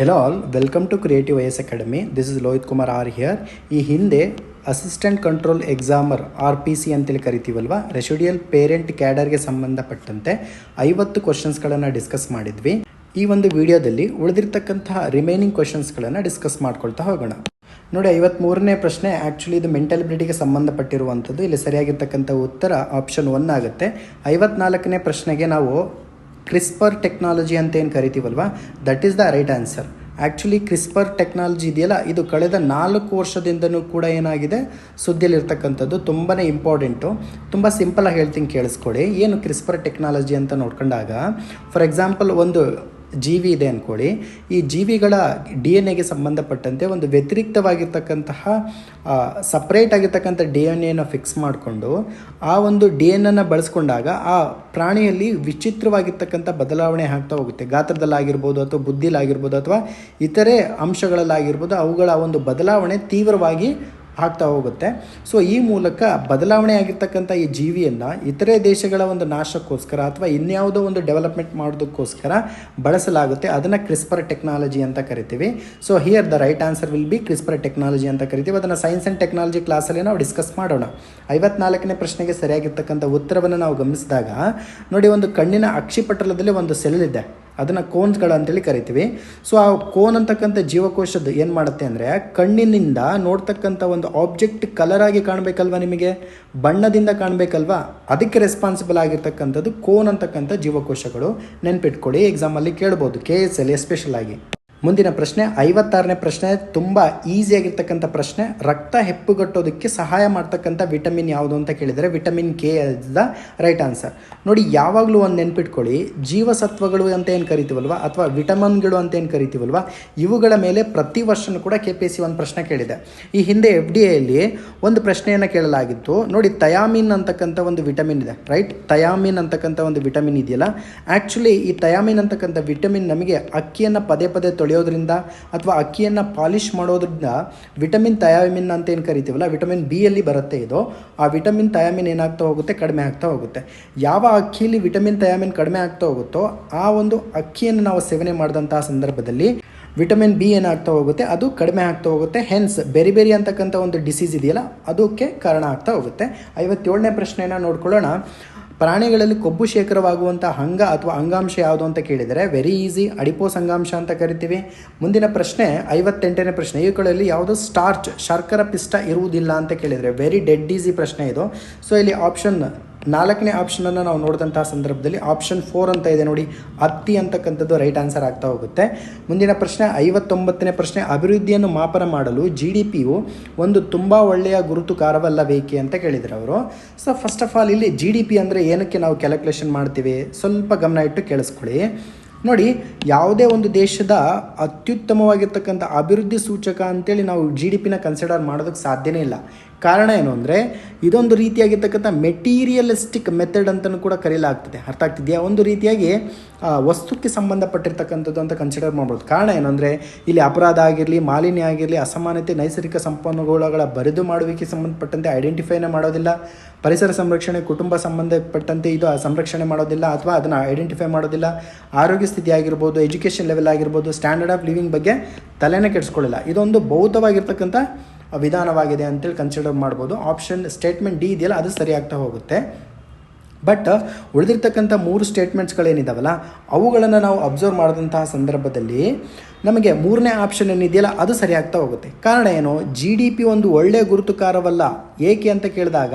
Hello all welcome to creative I academy this is Lohith Kumar R here ಈ ಹಿಂದೆ assistant control examiner R P C ಅಂತೇಳಿ ಕರಿತೀವಲ್ವ? Residual parent ಕ್ಯಾಡರ್ಗೆ ಸಂಬಂಧಪಟ್ಟಂತೆ ಐವತ್ತು ಕ್ವಶನ್ಸ್ಗಳನ್ನು discuss ಮಾಡಿದ್ವಿ. ಈ ಒಂದು ವಿಡಿಯೋದಲ್ಲಿ ಉಳಿದಿರ್ತಕ್ಕಂತಹ ರಿಮೈನಿಂಗ್ ಕ್ವಶನ್ಸ್ಗಳನ್ನು ಡಿಸ್ಕಸ್ ಮಾಡ್ಕೊಳ್ತಾ ಹೋಗೋಣ. ನೋಡಿ ಐವತ್ತ್ಮೂರನೇ ಪ್ರಶ್ನೆ ಆ್ಯಕ್ಚುಲಿ ಇದು ಮೆಂಟಲ್ ಬಿಲಿಟಿಗೆ ಸಂಬಂಧಪಟ್ಟಿರುವಂಥದ್ದು. ಇಲ್ಲಿ ಸರಿಯಾಗಿರ್ತಕ್ಕಂಥ ಉತ್ತರ ಆಪ್ಷನ್ ಒನ್ ಆಗುತ್ತೆ. ಐವತ್ನಾಲ್ಕನೇ ಪ್ರಶ್ನೆಗೆ ನಾವು ಕ್ರಿಸ್ಪರ್ ಟೆಕ್ನಾಲಜಿ ಅಂತ ಏನು ಕರಿತೀವಲ್ವ? That is the right answer actually CRISPR technology ಇದೆಯಲ್ಲ, ಇದು ಕಳೆದ ನಾಲ್ಕು ವರ್ಷದಿಂದನೂ ಕೂಡ ಏನಾಗಿದೆ? ಸುದ್ದಿಯಲ್ಲಿರ್ತಕ್ಕಂಥದ್ದು ತುಂಬಾ ಇಂಪಾರ್ಟೆಂಟು ತುಂಬ ಸಿಂಪಲಾಗಿ ಹೇಳ್ತೀನಿ ಕೇಳಿಸ್ಕೊಡಿ. ಏನು ಕ್ರಿಸ್ಪರ್ ಟೆಕ್ನಾಲಜಿ ಅಂತ ನೋಡ್ಕೊಂಡಾಗ ಫಾರ್ ಎಕ್ಸಾಂಪಲ್ ಒಂದು ಜೀವಿ ಇದೆ ಅಂದ್ಕೊಳ್ಳಿ ಈ ಜೀವಿಗಳ ಡಿ ಎನ್ ಎಗೆ ಸಂಬಂಧಪಟ್ಟಂತೆ ಒಂದು ವ್ಯತಿರಿಕ್ತವಾಗಿರ್ತಕ್ಕಂತಹ ಸಪ್ರೇಟ್ ಆಗಿರ್ತಕ್ಕಂಥ ಡಿ ಎನ್ ಎನ ಫಿಕ್ಸ್ ಮಾಡಿಕೊಂಡು ಆ ಒಂದು ಡಿ ಎನ್ ಅನ್ನು ಬಳಸ್ಕೊಂಡಾಗ ಆ ಪ್ರಾಣಿಯಲ್ಲಿ ವಿಚಿತ್ರವಾಗಿರ್ತಕ್ಕಂಥ ಬದಲಾವಣೆ ಆಗ್ತಾ ಹೋಗುತ್ತೆ. ಗಾತ್ರದಲ್ಲಾಗಿರ್ಬೋದು ಅಥವಾ ಬುದ್ಧಿಲಾಗಿರ್ಬೋದು ಅಥವಾ ಇತರೆ ಅಂಶಗಳಲ್ಲಾಗಿರ್ಬೋದು ಅವುಗಳ ಒಂದು ಬದಲಾವಣೆ ತೀವ್ರವಾಗಿ ಆಗ್ತಾ ಹೋಗುತ್ತೆ. ಸೊ ಈ ಮೂಲಕ ಬದಲಾವಣೆ ಆಗಿರ್ತಕ್ಕಂಥ ಈ ಜೀವಿಯನ್ನು ಇತರೆ ದೇಶಗಳ ಒಂದು ನಾಶಕ್ಕೋಸ್ಕರ ಅಥವಾ ಇನ್ಯಾವುದೋ ಒಂದು ಡೆವಲಪ್ಮೆಂಟ್ ಮಾಡೋದಕ್ಕೋಸ್ಕರ ಬಳಸಲಾಗುತ್ತೆ. ಅದನ್ನು ಕ್ರಿಸ್ಪರ್ ಟೆಕ್ನಾಲಜಿ ಅಂತ ಕರಿತೀವಿ. So here the right answer will be CRISPR technology ಅಂತ ಕರಿತೀವಿ. ಅದನ್ನು ಸೈನ್ಸ್ ಆ್ಯಂಡ್ ಟೆಕ್ನಾಲಜಿ ಕ್ಲಾಸಲ್ಲಿ ನಾವು ಡಿಸ್ಕಸ್ ಮಾಡೋಣ. ಐವತ್ನಾಲ್ಕನೇ ಪ್ರಶ್ನೆಗೆ ಸರಿಯಾಗಿರ್ತಕ್ಕಂಥ ಉತ್ತರವನ್ನು ನಾವು ಗಮನಿಸಿದಾಗ, ನೋಡಿ ಒಂದು ಕಣ್ಣಿನ ಅಕ್ಷಿಪಟಲದಲ್ಲಿ ಒಂದು ಸೆಲ್ ಇದೆ. ಅದನ್ನು ಕೋನ್ಸ್ಗಳು ಅಂತೇಳಿ ಕರಿತೀವಿ. ಸೊ ಆ ಕೋನ್ ಅಂತಕ್ಕಂಥ ಜೀವಕೋಶದ್ದು ಏನು ಮಾಡುತ್ತೆ ಅಂದರೆ, ಕಣ್ಣಿನಿಂದ ನೋಡ್ತಕ್ಕಂಥ ಒಂದು ಆಬ್ಜೆಕ್ಟ್ ಕಲರಾಗಿ ಕಾಣಬೇಕಲ್ವ ನಿಮಗೆ? ಬಣ್ಣದಿಂದ ಕಾಣಬೇಕಲ್ವಾ? ಅದಕ್ಕೆ ರೆಸ್ಪಾನ್ಸಿಬಲ್ ಆಗಿರ್ತಕ್ಕಂಥದ್ದು ಕೋನ್ ಅಂತಕ್ಕಂಥ ಜೀವಕೋಶಗಳು. ನೆನ್ಪಿಟ್ಕೊಳ್ಳಿ ಎಕ್ಸಾಮಲ್ಲಿ ಕೇಳ್ಬೋದು ಕೆ ಎಸ್ ಎಲ್ ಎಸ್ಪೆಷಲ್ ಆಗಿ. ಮುಂದಿನ ಪ್ರಶ್ನೆ, ಐವತ್ತಾರನೇ ಪ್ರಶ್ನೆ, ತುಂಬ ಈಸಿಯಾಗಿರ್ತಕ್ಕಂಥ ಪ್ರಶ್ನೆ, ರಕ್ತ ಹೆಪ್ಪುಗಟ್ಟೋದಕ್ಕೆ ಸಹಾಯ ಮಾಡ್ತಕ್ಕಂಥ ವಿಟಮಿನ್ ಯಾವುದು ಅಂತ ಕೇಳಿದರೆ vitamin K the right answer ನೋಡಿ, ಯಾವಾಗಲೂ ಒಂದು ನೆನ್ಪಿಟ್ಕೊಳ್ಳಿ, ಜೀವಸತ್ವಗಳು ಅಂತ ಏನು ಕರಿತೀವಲ್ವ, ಅಥವಾ ವಿಟಮಿನ್ಗಳು ಅಂತ ಏನು ಕರಿತೀವಲ್ವ, ಇವುಗಳ ಮೇಲೆ ಪ್ರತಿ ವರ್ಷನೂ ಕೂಡ ಕೆ ಪಿ ಸಿ ಒಂದು ಪ್ರಶ್ನೆ ಕೇಳಿದೆ. ಈ ಹಿಂದೆ ಎಫ್ ಡಿ ಎಲ್ಲಿ ಒಂದು ಪ್ರಶ್ನೆಯನ್ನು ಕೇಳಲಾಗಿತ್ತು. ನೋಡಿ ತಯಾಮಿನ್ ಅಂತಕ್ಕಂಥ ಒಂದು ವಿಟಮಿನ್ ಇದೆ ರೈಟ್ ತಯಾಮಿನ್ ಅಂತಕ್ಕಂಥ ಒಂದು ವಿಟಮಿನ್ ಇದೆಯಲ್ಲ ಆ್ಯಕ್ಚುಲಿ ಈ ತಯಾಮಿನ್ ಅಂತಕ್ಕಂಥ ವಿಟಮಿನ್ ನಮಗೆ ಅಕ್ಕಿಯನ್ನು ಪದೇ ಪದೇ ತೊಳೆಯೋದ್ರಿಂದ ಅಥವಾ ಅಕ್ಕಿಯನ್ನು ಪಾಲಿಷ್ ಮಾಡೋದ್ರಿಂದ ವಿಟಮಿನ್ ತಯಾಮಿನ್ ಅಂತ ಏನು ಕರಿತೀವಲ್ಲ, ವಿಟಮಿನ್ ಬಿ ಅಲ್ಲಿ ಬರುತ್ತೆ ಇದು. ಆ ವಿಟಮಿನ್ ತಯಾಮಿನ್ ಏನಾಗ್ತಾ ಹೋಗುತ್ತೆ? ಕಡಿಮೆ ಆಗ್ತಾ ಹೋಗುತ್ತೆ. ಯಾವ ಅಕ್ಕಿಯಲ್ಲಿ ವಿಟಮಿನ್ ತಯಾಮಿನ್ ಕಡಿಮೆ ಆಗ್ತಾ ಹೋಗುತ್ತೋ, ಆ ಒಂದು ಅಕ್ಕಿಯನ್ನು ನಾವು ಸೇವನೆ ಮಾಡಿದಂತಹ ಸಂದರ್ಭದಲ್ಲಿ ವಿಟಮಿನ್ ಬಿ ಏನಾಗ್ತಾ ಹೋಗುತ್ತೆ? ಅದು ಕಡಿಮೆ ಆಗ್ತಾ ಹೋಗುತ್ತೆ. ಹೆನ್ಸ್ ಬೆರಿ ಬೆರಿ ಅಂತಕ್ಕಂಥ ಒಂದು ಡಿಸೀಸ್ ಇದೆಯಲ್ಲ, ಅದಕ್ಕೆ ಕಾರಣ ಆಗ್ತಾ ಹೋಗುತ್ತೆ. ಐವತ್ತೇಳನೇ ಪ್ರಶ್ನೆಯನ್ನು ನೋಡ್ಕೊಳ್ಳೋಣ. ಪ್ರಾಣಿಗಳಲ್ಲಿ ಕೊಬ್ಬು ಶೇಖರವಾಗುವಂಥ ಅಂಗ ಅಥವಾ ಅಂಗಾಂಶ ಯಾವುದು ಅಂತ ಕೇಳಿದರೆ ವೆರಿ ಈಸಿ ಅಡಿಪೋಸ್ ಅಂಗಾಂಶ ಅಂತ ಕರಿತೀವಿ. ಮುಂದಿನ ಪ್ರಶ್ನೆ, ಐವತ್ತೆಂಟನೇ ಪ್ರಶ್ನೆ. ಇವುಗಳಲ್ಲಿ ಯಾವುದು ಸ್ಟಾರ್ಚ್ ಶರ್ಕರ ಪಿಷ್ಟ ಇರುವುದಿಲ್ಲ ಅಂತ ಕೇಳಿದರೆ ವೆರಿ ಡೆಡ್ ಈಸಿ ಪ್ರಶ್ನೆ ಇದು. ಸೊ ಇಲ್ಲಿ ಆಪ್ಷನ್ ನಾಲ್ಕನೇ ಆಪ್ಷನನ್ನು ನಾವು ನೋಡಿದಂಥ ಸಂದರ್ಭದಲ್ಲಿ ಆಪ್ಷನ್ ಫೋರ್ ಅಂತ ಇದೆ ನೋಡಿ. ಅತ್ತಿ ಅಂತಕ್ಕಂಥದ್ದು ರೈಟ್ ಆನ್ಸರ್ ಆಗ್ತಾ ಹೋಗುತ್ತೆ. ಮುಂದಿನ ಪ್ರಶ್ನೆ, ಐವತ್ತೊಂಬತ್ತನೇ ಪ್ರಶ್ನೆ, ಅಭಿವೃದ್ಧಿಯನ್ನು ಮಾಪನ ಮಾಡಲು ಜಿ ಡಿ ಪಿಯು ಒಂದು ತುಂಬ ಒಳ್ಳೆಯ ಗುರುತುಕಾರವಲ್ಲಬೇಕೆ ಅಂತ ಕೇಳಿದ್ರು ಅವರು. ಸೊ ಫಸ್ಟ್ ಆಫ್ ಆಲ್ ಇಲ್ಲಿ ಜಿ ಡಿ ಪಿ ಅಂದರೆ ಏನಕ್ಕೆ ನಾವು ಕ್ಯಾಲ್ಕುಲೇಷನ್ ಮಾಡ್ತೀವಿ? ಸ್ವಲ್ಪ ಗಮನ ಇಟ್ಟು ಕೇಳಿಸ್ಕೊಳ್ಳಿ. ನೋಡಿ, ಯಾವುದೇ ಒಂದು ದೇಶದ ಅತ್ಯುತ್ತಮವಾಗಿರ್ತಕ್ಕಂಥ ಅಭಿವೃದ್ಧಿ ಸೂಚಕ ಅಂತೇಳಿ ನಾವು ಜಿ ಡಿ ಪಿನ ಕನ್ಸಿಡರ್ ಮಾಡೋದಕ್ಕೆ ಸಾಧ್ಯನೇ ಇಲ್ಲ. ಕಾರಣ ಏನು ಅಂದರೆ, ಇದೊಂದು ರೀತಿಯಾಗಿರ್ತಕ್ಕಂಥ ಮೆಟೀರಿಯಲಿಸ್ಟಿಕ್ ಮೆಥಡ್ ಅಂತಲೂ ಕೂಡ ಕರೆಯಲಾಗ್ತದೆ ಅರ್ಥ ಆಗ್ತಿದೆಯಾ? ಒಂದು ರೀತಿಯಾಗಿ ವಸ್ತುಕ್ಕೆ ಸಂಬಂಧಪಟ್ಟಿರ್ತಕ್ಕಂಥದ್ದು ಅಂತ ಕನ್ಸಿಡರ್ ಮಾಡ್ಬೋದು. ಕಾರಣ ಏನು ಅಂದರೆ, ಇಲ್ಲಿ ಅಪರಾಧ ಆಗಿರಲಿ, ಮಾಲಿನ್ಯ ಆಗಿರಲಿ, ಅಸಮಾನತೆ, ನೈಸರ್ಗಿಕ ಸಂಪನ್ಮೂಲಗಳ ಬರೆದು ಮಾಡುವಿಕೆ ಸಂಬಂಧಪಟ್ಟಂತೆ ಐಡೆಂಟಿಫೈನೇ ಮಾಡೋದಿಲ್ಲ. ಪರಿಸರ ಸಂರಕ್ಷಣೆ, ಕುಟುಂಬ ಸಂಬಂಧಪಟ್ಟಂತೆ ಇದು ಸಂರಕ್ಷಣೆ ಮಾಡೋದಿಲ್ಲ ಅಥವಾ ಅದನ್ನು ಐಡೆಂಟಿಫೈ ಮಾಡೋದಿಲ್ಲ. ಆರೋಗ್ಯ ಸ್ಥಿತಿ ಆಗಿರ್ಬೋದು ಎಜುಕೇಷನ್ ಲೆವೆಲ್ ಆಗಿರ್ಬೋದು ಸ್ಟ್ಯಾಂಡರ್ಡ್ ಆಫ್ ಲಿವಿಂಗ್ ಬಗ್ಗೆ ತಲೆನೇ ಕೆಡಿಸ್ಕೊಳ್ಳಿಲ್ಲ. ಇದೊಂದು ಭೌತವಾಗಿರ್ತಕ್ಕಂಥ ವಿಧಾನವಾಗಿದೆ ಅಂತೇಳಿ ಕನ್ಸಿಡರ್ ಮಾಡ್ಬೋದು. ಆಪ್ಷನ್ ಸ್ಟೇಟ್ಮೆಂಟ್ ಡಿ ಇದೆಯಲ್ಲ, ಅದು ಸರಿಯಾಗ್ತಾ ಹೋಗುತ್ತೆ. ಬಟ್ ಉಳಿದಿರ್ತಕ್ಕಂಥ ಮೂರು ಸ್ಟೇಟ್ಮೆಂಟ್ಸ್ಗಳೇನಿದಾವಲ್ಲ ಅವುಗಳನ್ನು ನಾವು ಅಬ್ಸರ್ವ್ ಮಾಡಿದಂತಹ ಸಂದರ್ಭದಲ್ಲಿ ನಮಗೆ ಮೂರನೇ ಆಪ್ಷನ್ ಏನಿದೆಯಲ್ಲ, ಅದು ಸರಿಯಾಗ್ತಾ ಹೋಗುತ್ತೆ. ಕಾರಣ ಏನು? ಜಿ ಡಿ ಪಿ ಒಂದು ಒಳ್ಳೆಯ ಗುರುತುಕಾರವಲ್ಲ. ಏಕೆ ಅಂತ ಕೇಳಿದಾಗ,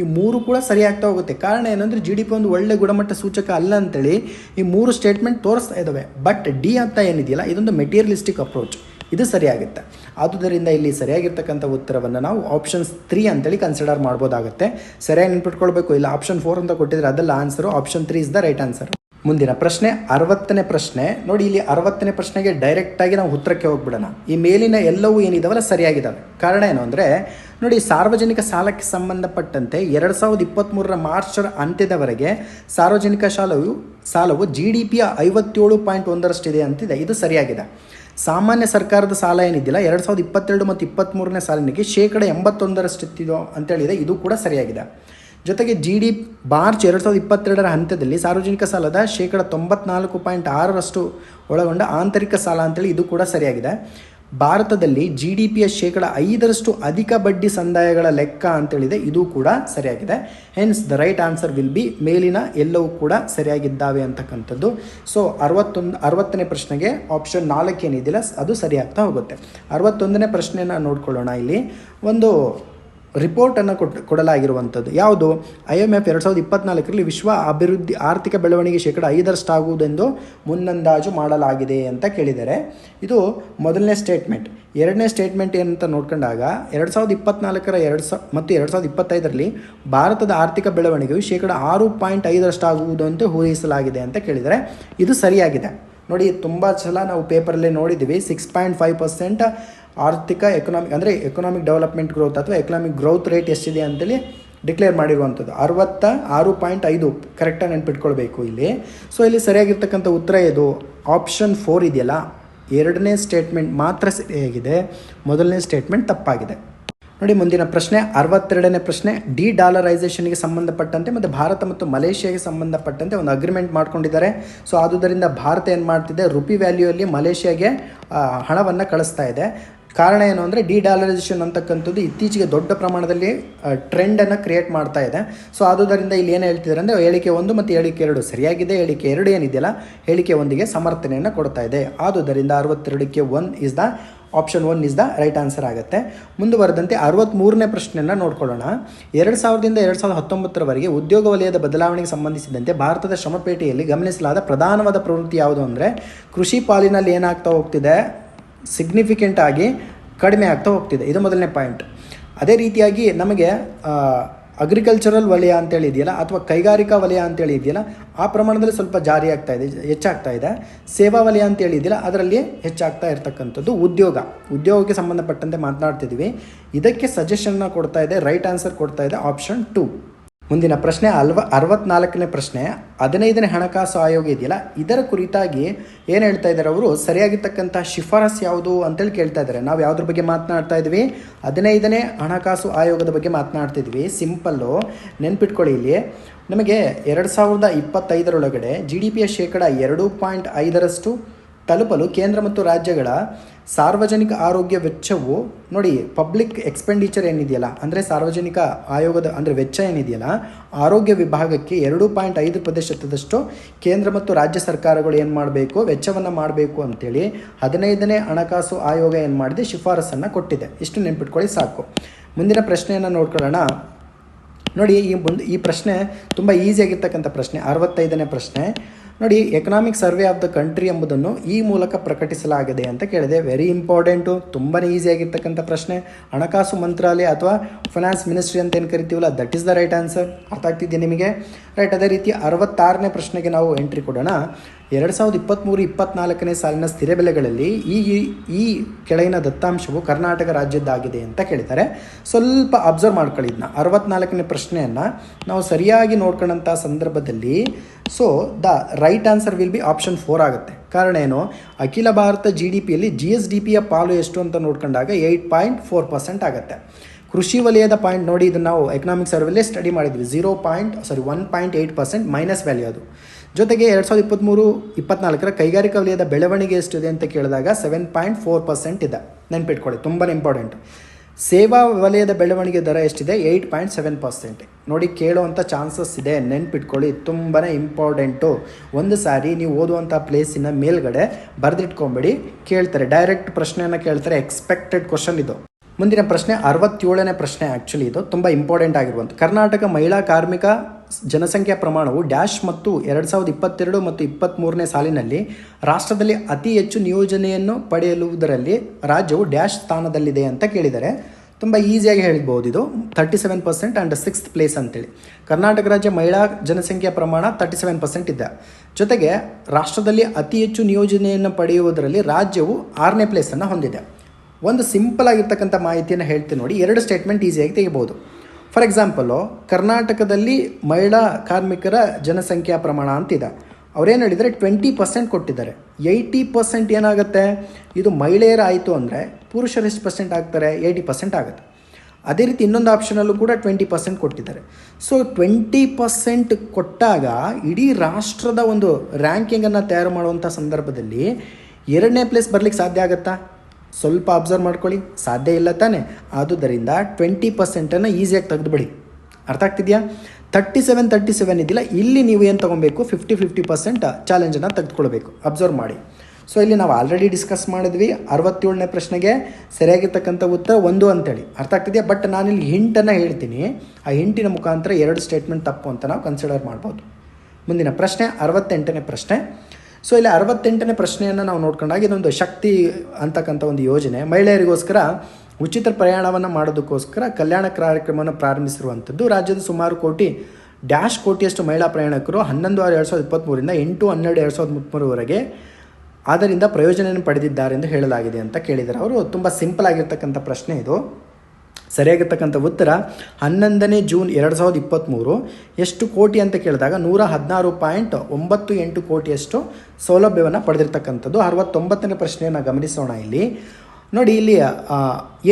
ಈ ಮೂರು ಕೂಡ ಸರಿಯಾಗ್ತಾ ಹೋಗುತ್ತೆ. ಕಾರಣ ಏನಂದರೆ ಜಿ ಡಿ ಪಿ ಒಂದು ಒಳ್ಳೆ ಗುಣಮಟ್ಟ ಸೂಚಕ ಅಲ್ಲ ಅಂತೇಳಿ ಈ ಮೂರು ಸ್ಟೇಟ್ಮೆಂಟ್ ತೋರಿಸ್ತಾ ಇದ್ದಾವೆ ಬಟ್ ಡಿ ಅಂತ ಏನಿದೆಯಲ್ಲ, ಇದೊಂದು ಮೆಟೀರಿಯಲಿಸ್ಟಿಕ್ ಅಪ್ರೋಚ್ ಇದು ಸರಿಯಾಗುತ್ತೆ. ಆದುದರಿಂದ ಇಲ್ಲಿ ಸರಿಯಾಗಿರ್ತಕ್ಕಂಥ ಉತ್ತರವನ್ನು ನಾವು ಆಪ್ಷನ್ಸ್ ತ್ರೀ ಅಂತೇಳಿ ಕನ್ಸಿಡರ್ ಮಾಡ್ಬೋದಾಗುತ್ತೆ. ಸರಿಯಾಗಿ ನೆನ್ಪಿಟ್ಕೊಳ್ಬೇಕು. ಇಲ್ಲ ಆಪ್ಷನ್ ಫೋರ್ ಅಂತ ಕೊಟ್ಟಿದ್ರೆ ಅದೆಲ್ಲ answer option three is the right answer ಮುಂದಿನ ಪ್ರಶ್ನೆ, ಅರವತ್ತನೇ ಪ್ರಶ್ನೆ. ನೋಡಿ, ಇಲ್ಲಿ ಅರವತ್ತನೇ ಪ್ರಶ್ನೆಗೆ ಡೈರೆಕ್ಟಾಗಿ ನಾವು ಉತ್ತರಕ್ಕೆ ಹೋಗ್ಬಿಡೋಣ. ಈ ಮೇಲಿನ ಎಲ್ಲವೂ ಏನಿದಾವಲ್ಲ ಸರಿಯಾಗಿದ್ದಾವೆ ಕಾರಣ ಏನು ಅಂದರೆ, ನೋಡಿ, ಸಾರ್ವಜನಿಕ ಸಾಲಕ್ಕೆ ಸಂಬಂಧಪಟ್ಟಂತೆ ಎರಡು ಸಾವಿರದ ಇಪ್ಪತ್ತ್ಮೂರರ ಮಾರ್ಚರ ಅಂತ್ಯದವರೆಗೆ ಸಾರ್ವಜನಿಕ ಸಾಲವು ಸಾಲವು ಜಿ ಡಿ ಪಿಯ ಐವತ್ತೇಳು ಪಾಯಿಂಟ್ ಒಂದರಷ್ಟಿದೆ ಅಂತಿದೆ. ಇದು ಸರಿಯಾಗಿದೆ. ಸಾಮಾನ್ಯ ಸರ್ಕಾರದ ಸಾಲ ಏನಿದ್ದಿಲ್ಲ? ಎರಡು ಸಾವಿರದ ಇಪ್ಪತ್ತೆರಡು ಮತ್ತು ಇಪ್ಪತ್ತ್ಮೂರನೇ ಸಾಲಿನಿಗೆ ಶೇಕಡ ಎಂಬತ್ತೊಂದರಷ್ಟಿತ್ತಿದೋ ಅಂತೇಳಿದೆ. ಇದು ಕೂಡ ಸರಿಯಾಗಿದೆ. ಜೊತೆಗೆ ಜಿ ಡಿ ಮಾರ್ಚ್ ಎರಡು ಸಾವಿರದ ಇಪ್ಪತ್ತೆರಡರ ಹಂತದಲ್ಲಿ ಸಾರ್ವಜನಿಕ ಸಾಲದ ಶೇಕಡ ತೊಂಬತ್ನಾಲ್ಕು ಪಾಯಿಂಟ್ ಆರರಷ್ಟು ಒಳಗೊಂಡ ಆಂತರಿಕ ಸಾಲ ಅಂತೇಳಿ ಇದು ಕೂಡ ಸರಿಯಾಗಿದೆ. ಭಾರತದಲ್ಲಿ ಜಿ ಡಿ ಪಿಯ ಶೇಕಡ ಐದರಷ್ಟು ಅಧಿಕ ಬಡ್ಡಿ ಸಂದಾಯಗಳ ಲೆಕ್ಕ ಅಂತೇಳಿದೆ. ಇದು ಕೂಡ ಸರಿಯಾಗಿದೆ. Hence the right answer will be ಮೇಲಿನ ಎಲ್ಲವೂ ಕೂಡ ಸರಿಯಾಗಿದ್ದಾವೆ ಅಂತಕ್ಕಂಥದ್ದು. ಸೊ ಅರವತ್ತೊಂದು, ಅರವತ್ತನೇ ಪ್ರಶ್ನೆಗೆ ಆಪ್ಷನ್ ನಾಲ್ಕು ಏನಿದೆಯಲ್ಲ ಅದು ಸರಿಯಾಗ್ತಾ ಹೋಗುತ್ತೆ. ಅರವತ್ತೊಂದನೇ ಪ್ರಶ್ನೆಯನ್ನು ನೋಡ್ಕೊಳ್ಳೋಣ ಇಲ್ಲಿ. ಒಂದು ರಿಪೋರ್ಟನ್ನು ಕೊಟ್ಟು ಕೊಡಲಾಗಿರುವಂಥದ್ದು. ಯಾವುದು? ಐ ಎಂ ಎಫ್ ಎರಡು ಸಾವಿರದ ಇಪ್ಪತ್ನಾಲ್ಕರಲ್ಲಿ ವಿಶ್ವ ಅಭಿವೃದ್ಧಿ ಆರ್ಥಿಕ ಬೆಳವಣಿಗೆ ಶೇಕಡ ಐದರಷ್ಟಾಗುವುದೆಂದು ಮುನ್ನಂದಾಜು ಮಾಡಲಾಗಿದೆ ಅಂತ ಕೇಳಿದರೆ, ಇದು ಮೊದಲನೇ ಸ್ಟೇಟ್ಮೆಂಟ್ ಎರಡನೇ ಸ್ಟೇಟ್ಮೆಂಟ್ ಏನಂತ ನೋಡ್ಕೊಂಡಾಗ, ಎರಡು ಸಾವಿರದ ಇಪ್ಪತ್ನಾಲ್ಕರ ಎರಡು ಸಾವಿರ ಮತ್ತು ಎರಡು ಸಾವಿರದ ಇಪ್ಪತ್ತೈದರಲ್ಲಿ ಭಾರತದ ಆರ್ಥಿಕ ಬೆಳವಣಿಗೆಯು ಶೇಕಡ ಆರು ಪಾಯಿಂಟ್ ಐದರಷ್ಟಾಗುವುದು ಅಂತ ಊಹಿಸಲಾಗಿದೆ ಅಂತ ಕೇಳಿದರೆ, ಇದು ಸರಿಯಾಗಿದೆ. ನೋಡಿ, ತುಂಬ ಸಲ ನಾವು ಪೇಪರಲ್ಲೇ ನೋಡಿದ್ದೀವಿ ಸಿಕ್ಸ್ ಪಾಯಿಂಟ್ ಫೈವ್ ಪರ್ಸೆಂಟ್ ಆರ್ಥಿಕ ಎಕನಾಮಿಕ್ ಅಂದರೆ ಎಕನಾಮಿಕ್ ಡೆವಲಪ್ಮೆಂಟ್ ಗ್ರೋತ್ ಅಥವಾ ಎಕನಾಮಿಕ್ ಗ್ರೋತ್ ರೇಟ್ ಎಷ್ಟಿದೆ ಅಂತೇಳಿ ಡಿಕ್ಲೇರ್ ಮಾಡಿರುವಂಥದ್ದು. ಅರವತ್ತ ಆರು ಪಾಯಿಂಟ್ ಐದು ಕರೆಕ್ಟಾಗಿ ನೆನ್ಪಿಟ್ಕೊಳ್ಬೇಕು ಇಲ್ಲಿ. ಸೊ ಇಲ್ಲಿ ಸರಿಯಾಗಿರ್ತಕ್ಕಂಥ ಉತ್ತರ ಇದು. ಆಪ್ಷನ್ ಫೋರ್ ಇದೆಯಲ್ಲ, ಎರಡನೇ ಸ್ಟೇಟ್ಮೆಂಟ್ ಮಾತ್ರ ಸರಿಯಾಗಿದೆ. ಮೊದಲನೇ ಸ್ಟೇಟ್ಮೆಂಟ್ ತಪ್ಪಾಗಿದೆ. ನೋಡಿ, ಮುಂದಿನ ಪ್ರಶ್ನೆ, ಅರವತ್ತೆರಡನೇ ಪ್ರಶ್ನೆ ಡಿ ಡಾಲರೈಸೇಷನ್ಗೆ ಸಂಬಂಧಪಟ್ಟಂತೆ ಮತ್ತು ಭಾರತ ಮತ್ತು ಮಲೇಷ್ಯಾಗೆ ಸಂಬಂಧಪಟ್ಟಂತೆ ಒಂದು ಅಗ್ರಿಮೆಂಟ್ ಮಾಡ್ಕೊಂಡಿದ್ದಾರೆ. ಸೊ ಆದುದರಿಂದ ಭಾರತ ಏನು ಮಾಡ್ತಿದೆ? ರುಪಿ ವ್ಯಾಲ್ಯೂಯಲ್ಲಿ ಮಲೇಷ್ಯಾಗೆ ಹಣವನ್ನು ಕಳಿಸ್ತಾ ಇದೆ. ಕಾರಣ ಏನು ಅಂದರೆ ಡಿ ಡಾಲರೈಸೇಷನ್ ಅಂತಕ್ಕಂಥದ್ದು ಇತ್ತೀಚೆಗೆ ದೊಡ್ಡ ಪ್ರಮಾಣದಲ್ಲಿ ಟ್ರೆಂಡನ್ನು ಕ್ರಿಯೇಟ್ ಮಾಡ್ತಾ ಇದೆ. ಸೊ ಆದುದರಿಂದ ಇಲ್ಲಿ ಏನು ಹೇಳ್ತಿದ್ದಾರೆ ಅಂದರೆ ಹೇಳಿಕೆ ಒಂದು ಮತ್ತು ಹೇಳಿಕೆ ಎರಡು ಸರಿಯಾಗಿದೆ. ಹೇಳಿಕೆ ಎರಡು ಏನಿದೆಯಲ್ಲ, ಹೇಳಿಕೆ ಒಂದಿಗೆ ಸಮರ್ಥನೆಯನ್ನು ಕೊಡ್ತಾ ಇದೆ. ಆದುದರಿಂದ ಅರವತ್ತೆರಡಕ್ಕೆ one is the option one is the right answer ಆಗುತ್ತೆ. ಮುಂದುವರೆದಂತೆ ಅರವತ್ತ್ಮೂರನೇ ಪ್ರಶ್ನೆಯನ್ನು ನೋಡ್ಕೊಳ್ಳೋಣ. ಎರಡು ಸಾವಿರದಿಂದ ಎರಡು ಸಾವಿರದ ಹತ್ತೊಂಬತ್ತರವರೆಗೆ ಉದ್ಯೋಗ ವಲಯದ ಬದಲಾವಣೆಗೆ ಸಂಬಂಧಿಸಿದಂತೆ ಭಾರತದ ಶ್ರಮಪೇಟೆಯಲ್ಲಿ ಗಮನಿಸಲಾದ ಪ್ರಧಾನವಾದ ಪ್ರವೃತ್ತಿ ಯಾವುದು ಅಂದರೆ ಕೃಷಿ ಪಾಲಿನಲ್ಲಿ ಏನಾಗ್ತಾ ಹೋಗ್ತಿದೆ? ಸಿಗ್ನಿಫಿಕೆಂಟ್ ಆಗಿ ಕಡಿಮೆ ಆಗ್ತಾ ಹೋಗ್ತಿದೆ. ಇದು ಮೊದಲನೇ ಪಾಯಿಂಟ್ ಅದೇ ರೀತಿಯಾಗಿ ನಮಗೆ ಅಗ್ರಿಕಲ್ಚರಲ್ ವಲಯ ಅಂತೇಳಿ ಇದೆಯಲ್ಲ, ಅಥವಾ ಕೈಗಾರಿಕಾ ವಲಯ ಅಂತೇಳಿ ಇದೆಯಲ್ಲ, ಆ ಪ್ರಮಾಣದಲ್ಲಿ ಸ್ವಲ್ಪ ಜಾರಿ ಆಗ್ತಾ ಇದೆ, ಹೆಚ್ಚಾಗ್ತಾ ಇದೆ. ಸೇವಾ ವಲಯ ಅಂತೇಳಿ ಇದೆಯಲ್ಲ, ಅದರಲ್ಲಿ ಹೆಚ್ಚಾಗ್ತಾ ಇರತಕ್ಕಂಥದ್ದು ಉದ್ಯೋಗ. ಉದ್ಯೋಗಕ್ಕೆ ಸಂಬಂಧಪಟ್ಟಂತೆ ಮಾತನಾಡ್ತಿದ್ವಿ ಇದಕ್ಕೆ ಸಜೆಷನ್ನ ಕೊಡ್ತಾ ಇದೆ ರೈಟ್ ಆನ್ಸರ್ ಕೊಡ್ತಾ ಇದೆ ಆಪ್ಷನ್ ಟು ಮುಂದಿನ ಪ್ರಶ್ನೆ ಅಲ್ವ ಅರವತ್ನಾಲ್ಕನೇ ಪ್ರಶ್ನೆ, ಹದಿನೈದನೇ ಹಣಕಾಸು ಆಯೋಗ ಇದೆಯಲ್ಲ, ಇದರ ಕುರಿತಾಗಿ ಏನು ಹೇಳ್ತಾ ಇದ್ದಾರೆ ಅವರು? ಸರಿಯಾಗಿರ್ತಕ್ಕಂಥ ಶಿಫಾರಸ್ ಯಾವುದು ಅಂತೇಳಿ ಕೇಳ್ತಾ ಇದ್ದಾರೆ. ನಾವು ಯಾವುದ್ರ ಬಗ್ಗೆ ಮಾತನಾಡ್ತಾ ಇದ್ವಿ? ಹದಿನೈದನೇ ಹಣಕಾಸು ಆಯೋಗದ ಬಗ್ಗೆ ಮಾತನಾಡ್ತಿದ್ವಿ ಸಿಂಪಲ್ಲು ನೆನ್ಪಿಟ್ಕೊಳ್ಳಿ ಇಲ್ಲಿ. ನಮಗೆ ಎರಡು ಸಾವಿರದ ಇಪ್ಪತ್ತೈದರೊಳಗಡೆ ಜಿ ಡಿ ಪಿಯ ಶೇಕಡ ಎರಡು ಪಾಯಿಂಟ್ ಐದರಷ್ಟು ತಲುಪಲು ಕೇಂದ್ರ ಮತ್ತು ರಾಜ್ಯಗಳ ಸಾರ್ವಜನಿಕ ಆರೋಗ್ಯ ವೆಚ್ಚವು ನೋಡಿ ಪಬ್ಲಿಕ್ ಎಕ್ಸ್ಪೆಂಡಿಚರ್ ಏನಿದೆಯಲ್ಲ, ಅಂದರೆ ಸಾರ್ವಜನಿಕ ಆಯೋಗದ, ಅಂದರೆ ವೆಚ್ಚ ಏನಿದೆಯಲ್ಲ, ಆರೋಗ್ಯ ವಿಭಾಗಕ್ಕೆ ಎರಡು ಪಾಯಿಂಟ್ ಐದು ಪ್ರತಿಶತದಷ್ಟು ಕೇಂದ್ರ ಮತ್ತು ರಾಜ್ಯ ಸರ್ಕಾರಗಳು ಏನು ಮಾಡಬೇಕು, ವೆಚ್ಚವನ್ನು ಮಾಡಬೇಕು ಅಂತೇಳಿ ಹದಿನೈದನೇ ಹಣಕಾಸು ಆಯೋಗ ಏನು ಮಾಡಿದೆ, ಶಿಫಾರಸನ್ನು ಕೊಟ್ಟಿದೆ. ಇಷ್ಟು ನೆನ್ಪಿಟ್ಕೊಳ್ಳಿ ಸಾಕು. ಮುಂದಿನ ಪ್ರಶ್ನೆಯನ್ನು ನೋಡ್ಕೊಳ್ಳೋಣ. ನೋಡಿ ಈ ಮುಂದೆ, ಈ ಪ್ರಶ್ನೆ ತುಂಬ ಈಸಿಯಾಗಿರ್ತಕ್ಕಂಥ ಪ್ರಶ್ನೆ, ಅರವತ್ತೈದನೇ ಪ್ರಶ್ನೆ. ನೋಡಿ economic survey of the country ಎಂಬುದನ್ನು ಈ ಮೂಲಕ ಪ್ರಕಟಿಸಲಾಗಿದೆ ಅಂತ ಕೇಳಿದೆ. ವೆರಿ ಇಂಪಾರ್ಟೆಂಟು ತುಂಬಾ ಈಸಿಯಾಗಿರ್ತಕ್ಕಂಥ ಪ್ರಶ್ನೆ. ಹಣಕಾಸು ಮಂತ್ರಾಲಯ ಅಥವಾ ಫೈನಾನ್ಸ್ ಮಿನಿಸ್ಟ್ರಿ ಅಂತ ಏನು ಕರಿತೀವಲ್ಲ that is the right answer ಅರ್ಥ ಆಗ್ತಿದೆಯಾ ನಿಮಗೆ? ರೈಟ್ ಅದೇ ರೀತಿ ಅರವತ್ತಾರನೇ ಪ್ರಶ್ನೆಗೆ ನಾವು ಎಂಟ್ರಿ ಕೊಡೋಣ. ಎರಡು ಸಾವಿರದ ಇಪ್ಪತ್ತ್ಮೂರು ಇಪ್ಪತ್ನಾಲ್ಕನೇ ಸಾಲಿನ ಸ್ಥಿರ ಬೆಲೆಗಳಲ್ಲಿ ಈ ಈ- ಕೆಳಗಿನ ದತ್ತಾಂಶವು ಕರ್ನಾಟಕ ರಾಜ್ಯದ್ದಾಗಿದೆ ಅಂತ ಕೇಳಿದ್ದಾರೆ. ಸ್ವಲ್ಪ ಅಬ್ಸರ್ವ್ ಮಾಡ್ಕೊಳ್ಳಿ ಇದನ್ನ ಅರವತ್ನಾಲ್ಕನೇ ಪ್ರಶ್ನೆಯನ್ನು ನಾವು ಸರಿಯಾಗಿ ನೋಡ್ಕೊಂಡಂಥ ಸಂದರ್ಭದಲ್ಲಿ so the right answer will be option four ಆಗುತ್ತೆ. ಕಾರಣ ಏನು? ಅಖಿಲ ಭಾರತ ಜಿ ಡಿ ಪಿಯಲ್ಲಿ ಜಿ ಎಸ್ ಡಿ ಪಿಯ ಪಾಲು ಎಷ್ಟು ಅಂತ ನೋಡ್ಕೊಂಡಾಗ ಏಯ್ಟ್ ಪಾಯಿಂಟ್ ಫೋರ್ ಪರ್ಸೆಂಟ್ ಆಗುತ್ತೆ. ಕೃಷಿ ವಲಯದ ಪಾಯಿಂಟ್ ನೋಡಿ, ಇದನ್ನು ನಾವು ಎಕನಾಮಿಕ್ ಸರ್ವೆಲ್ಲೇ ಸ್ಟಡಿ ಮಾಡಿದ್ವಿ. Zero point sorry one point eight percent minus value ಅದು. ಜೊತೆಗೆ ಎರಡು ಸಾವಿರದ ಇಪ್ಪತ್ತ್ಮೂರು ಇಪ್ಪತ್ನಾಲ್ಕರ ಕೈಗಾರಿಕಾ ವಲಯದ ಬೆಳವಣಿಗೆ ಎಷ್ಟಿದೆ ಅಂತ ಕೇಳಿದಾಗ ಸೆವೆನ್ ಪಾಯಿಂಟ್ ಫೋರ್ ಪರ್ಸೆಂಟ್ ಇದೆ. ನೆನ್ಪಿಟ್ಕೊಳ್ಳಿ ತುಂಬ ಇಂಪಾರ್ಟೆಂಟ್ ಸೇವಾ ವಲಯದ ಬೆಳವಣಿಗೆ ದರ ಎಷ್ಟಿದೆ? ಏಯ್ಟ್ ಪಾಯಿಂಟ್ ಸೆವೆನ್ ಪರ್ಸೆಂಟ್ ನೋಡಿ ಕೇಳುವಂಥ ಚಾನ್ಸಸ್ ಇದೆ. ನೆನ್ಪಿಟ್ಕೊಳ್ಳಿ ತುಂಬಾ ಇಂಪಾರ್ಟೆಂಟು ಒಂದು ಸಾರಿ ನೀವು ಓದುವಂಥ ಪ್ಲೇಸಿನ ಮೇಲ್ಗಡೆ ಬರೆದಿಟ್ಕೊಂಬಿಡಿ. ಕೇಳ್ತಾರೆ ಡೈರೆಕ್ಟ್ ಪ್ರಶ್ನೆಯನ್ನು ಕೇಳ್ತಾರೆ. ಎಕ್ಸ್ಪೆಕ್ಟೆಡ್ ಕ್ವಶನ್ ಇದು. ಮುಂದಿನ ಪ್ರಶ್ನೆ, ಅರವತ್ತೇಳನೇ ಪ್ರಶ್ನೆ ಆ್ಯಕ್ಚುಲಿ ಇದು. ತುಂಬ ಇಂಪಾರ್ಟೆಂಟ್ ಆಗಿರುವಂಥ ಕರ್ನಾಟಕ ಮಹಿಳಾ ಕಾರ್ಮಿಕ ಜನಸಂಖ್ಯಾ ಪ್ರಮಾಣವು ಡ್ಯಾಶ್ ಮತ್ತು ಎರಡು ಸಾವಿರದ ಇಪ್ಪತ್ತೆರಡು ಮತ್ತು ಇಪ್ಪತ್ತ್ಮೂರನೇ ಸಾಲಿನಲ್ಲಿ ರಾಷ್ಟ್ರದಲ್ಲಿ ಅತಿ ಹೆಚ್ಚು ನಿಯೋಜನೆಯನ್ನು ಪಡೆಯಲುವುದರಲ್ಲಿ ರಾಜ್ಯವು ಡ್ಯಾಶ್ ಸ್ಥಾನದಲ್ಲಿದೆ ಅಂತ ಕೇಳಿದರೆ ತುಂಬ ಈಸಿಯಾಗಿ ಹೇಳ್ಬೋದು ಇದು. Thirty seven percent and sixth place ಅಂತೇಳಿ. ಕರ್ನಾಟಕ ರಾಜ್ಯ ಮಹಿಳಾ ಜನಸಂಖ್ಯಾ ಪ್ರಮಾಣ ತರ್ಟಿ ಸೆವೆನ್ ಪರ್ಸೆಂಟ್ ಇದೆ. ಜೊತೆಗೆ ರಾಷ್ಟ್ರದಲ್ಲಿ ಅತಿ ಹೆಚ್ಚು ನಿಯೋಜನೆಯನ್ನು ಪಡೆಯುವುದರಲ್ಲಿ ರಾಜ್ಯವು ಆರನೇ ಪ್ಲೇಸನ್ನು ಹೊಂದಿದೆ. ಒಂದು ಸಿಂಪಲ್ ಆಗಿರ್ತಕ್ಕಂಥ ಮಾಹಿತಿಯನ್ನು ಹೇಳ್ತೀನಿ ನೋಡಿ. ಎರಡು ಸ್ಟೇಟ್ಮೆಂಟ್ ಈಸಿಯಾಗಿ ತೆಗಿಬೋದು. ಫಾರ್ ಎಕ್ಸಾಂಪಲು ಕರ್ನಾಟಕದಲ್ಲಿ ಮಹಿಳಾ ಕಾರ್ಮಿಕರ ಜನಸಂಖ್ಯಾ ಪ್ರಮಾಣ ಅಂತಿದೆ. ಅವ್ರೇನು ಹೇಳಿದರೆ ಟ್ವೆಂಟಿ ಪರ್ಸೆಂಟ್ ಕೊಟ್ಟಿದ್ದಾರೆ. ಏಯ್ಟಿ ಪರ್ಸೆಂಟ್ ಏನಾಗುತ್ತೆ? ಇದು ಮಹಿಳೆಯರಾಯಿತು ಅಂದರೆ ಪುರುಷರು ಎಷ್ಟು ಪರ್ಸೆಂಟ್ ಆಗ್ತಾರೆ? ಏಯ್ಟಿ ಪರ್ಸೆಂಟ್ ಆಗುತ್ತೆ. ಅದೇ ರೀತಿ ಇನ್ನೊಂದು ಆಪ್ಷನಲ್ಲೂ ಕೂಡ ಟ್ವೆಂಟಿ ಪರ್ಸೆಂಟ್ ಕೊಟ್ಟಿದ್ದಾರೆ. ಸೊ ಟ್ವೆಂಟಿ ಪರ್ಸೆಂಟ್ ಕೊಟ್ಟಾಗ ಇಡೀ ರಾಷ್ಟ್ರದ ಒಂದು ರ್ಯಾಂಕಿಂಗನ್ನು ತಯಾರು ಮಾಡುವಂಥ ಸಂದರ್ಭದಲ್ಲಿ ಎರಡನೇ ಪ್ಲೇಸ್ ಬರಲಿಕ್ಕೆ ಸಾಧ್ಯ ಆಗುತ್ತಾ? ಸ್ವಲ್ಪ ಅಬ್ಸರ್ವ್ ಮಾಡ್ಕೊಳ್ಳಿ. ಸಾಧ್ಯ ಇಲ್ಲ ತಾನೆ? ಆದುದರಿಂದ ಟ್ವೆಂಟಿ ಪರ್ಸೆಂಟನ್ನು ಈಸಿಯಾಗಿ ತೆಗೆದುಬಿಡಿ. ಅರ್ಥ ಆಗ್ತಿದೆಯಾ? ತರ್ಟಿ ಸೆವೆನ್ ತರ್ಟಿ ಸೆವೆನ್ ಇದ್ದಿಲ್ಲ, ಇಲ್ಲಿ ನೀವು ಏನು ತೊಗೊಬೇಕು? ಫಿಫ್ಟಿ ಫಿಫ್ಟಿ ಪರ್ಸೆಂಟ್ ಚಾಲೆಂಜನ್ನು ತೆಗೆದುಕೊಳ್ಬೇಕು. ಅಬ್ಸರ್ವ್ ಮಾಡಿ. ಸೊ ಇಲ್ಲಿ ನಾವು ಆಲ್ರೆಡಿ ಡಿಸ್ಕಸ್ ಮಾಡಿದ್ವಿ ಅರವತ್ತೇಳನೇ ಪ್ರಶ್ನೆಗೆ ಸರಿಯಾಗಿರ್ತಕ್ಕಂಥ ಉತ್ತರ ಒಂದು ಅಂತೇಳಿ. ಅರ್ಥ ಆಗ್ತಿದೆಯಾ? ಬಟ್ ನಾನಿಲ್ಲಿ ಹಿಂಟನ್ನು ಹೇಳ್ತೀನಿ. ಆ ಹಿಂಟಿನ ಮುಖಾಂತರ ಎರಡು ಸ್ಟೇಟ್ಮೆಂಟ್ ತಪ್ಪು ಅಂತ ನಾವು ಕನ್ಸಿಡರ್ ಮಾಡ್ಬೋದು. ಮುಂದಿನ ಪ್ರಶ್ನೆ, ಅರವತ್ತೆಂಟನೇ ಪ್ರಶ್ನೆ. ಸೊ ಇಲ್ಲಿ ಅರವತ್ತೆಂಟನೇ ಪ್ರಶ್ನೆಯನ್ನು ನಾವು ನೋಡ್ಕೊಂಡಾಗ ಇದೊಂದು ಶಕ್ತಿ ಅಂತಕ್ಕಂಥ ಒಂದು ಯೋಜನೆ. ಮಹಿಳೆಯರಿಗೋಸ್ಕರ ಉಚಿತ ಪ್ರಯಾಣವನ್ನು ಮಾಡೋದಕ್ಕೋಸ್ಕರ ಕಲ್ಯಾಣ ಕಾರ್ಯಕ್ರಮವನ್ನು ಪ್ರಾರಂಭಿಸಿರುವಂಥದ್ದು. ರಾಜ್ಯದ ಸುಮಾರು ಕೋಟಿ, ಡ್ಯಾಶ್ ಕೋಟಿಯಷ್ಟು ಮಹಿಳಾ ಪ್ರಯಾಣಿಕರು ಹನ್ನೊಂದು ಆರು ಎರಡು ಸಾವಿರದ ಇಪ್ಪತ್ತ್ಮೂರಿಂದ ಎಂಟು ಹನ್ನೆರಡು ಎರಡು ಸಾವಿರದ ಮೂವತ್ತ್ಮೂರವರೆಗೆ ಅದರಿಂದ ಪ್ರಯೋಜನವನ್ನು ಪಡೆದಿದ್ದಾರೆ ಎಂದು ಹೇಳಲಾಗಿದೆ ಅಂತ ಕೇಳಿದ್ದಾರೆ. ಅವರು ತುಂಬ ಸಿಂಪಲ್ ಆಗಿರ್ತಕ್ಕಂಥ ಪ್ರಶ್ನೆ ಇದು. ಸರಿಯಾಗಿರ್ತಕ್ಕಂಥ ಉತ್ತರ, ಹನ್ನೊಂದನೇ ಜೂನ್ ಎರಡು ಸಾವಿರದ ಇಪ್ಪತ್ತ್ಮೂರು ಎಷ್ಟು ಕೋಟಿ ಅಂತ ಕೇಳಿದಾಗ ನೂರ ಹದಿನಾರು ಪಾಯಿಂಟ್ ಒಂಬತ್ತು ಎಂಟು ಕೋಟಿಯಷ್ಟು ಸೌಲಭ್ಯವನ್ನು ಪಡೆದಿರ್ತಕ್ಕಂಥದ್ದು. ಅರವತ್ತೊಂಬತ್ತನೇ ಪ್ರಶ್ನೆಯನ್ನು ಗಮನಿಸೋಣ ಇಲ್ಲಿ. ನೋಡಿ ಇಲ್ಲಿ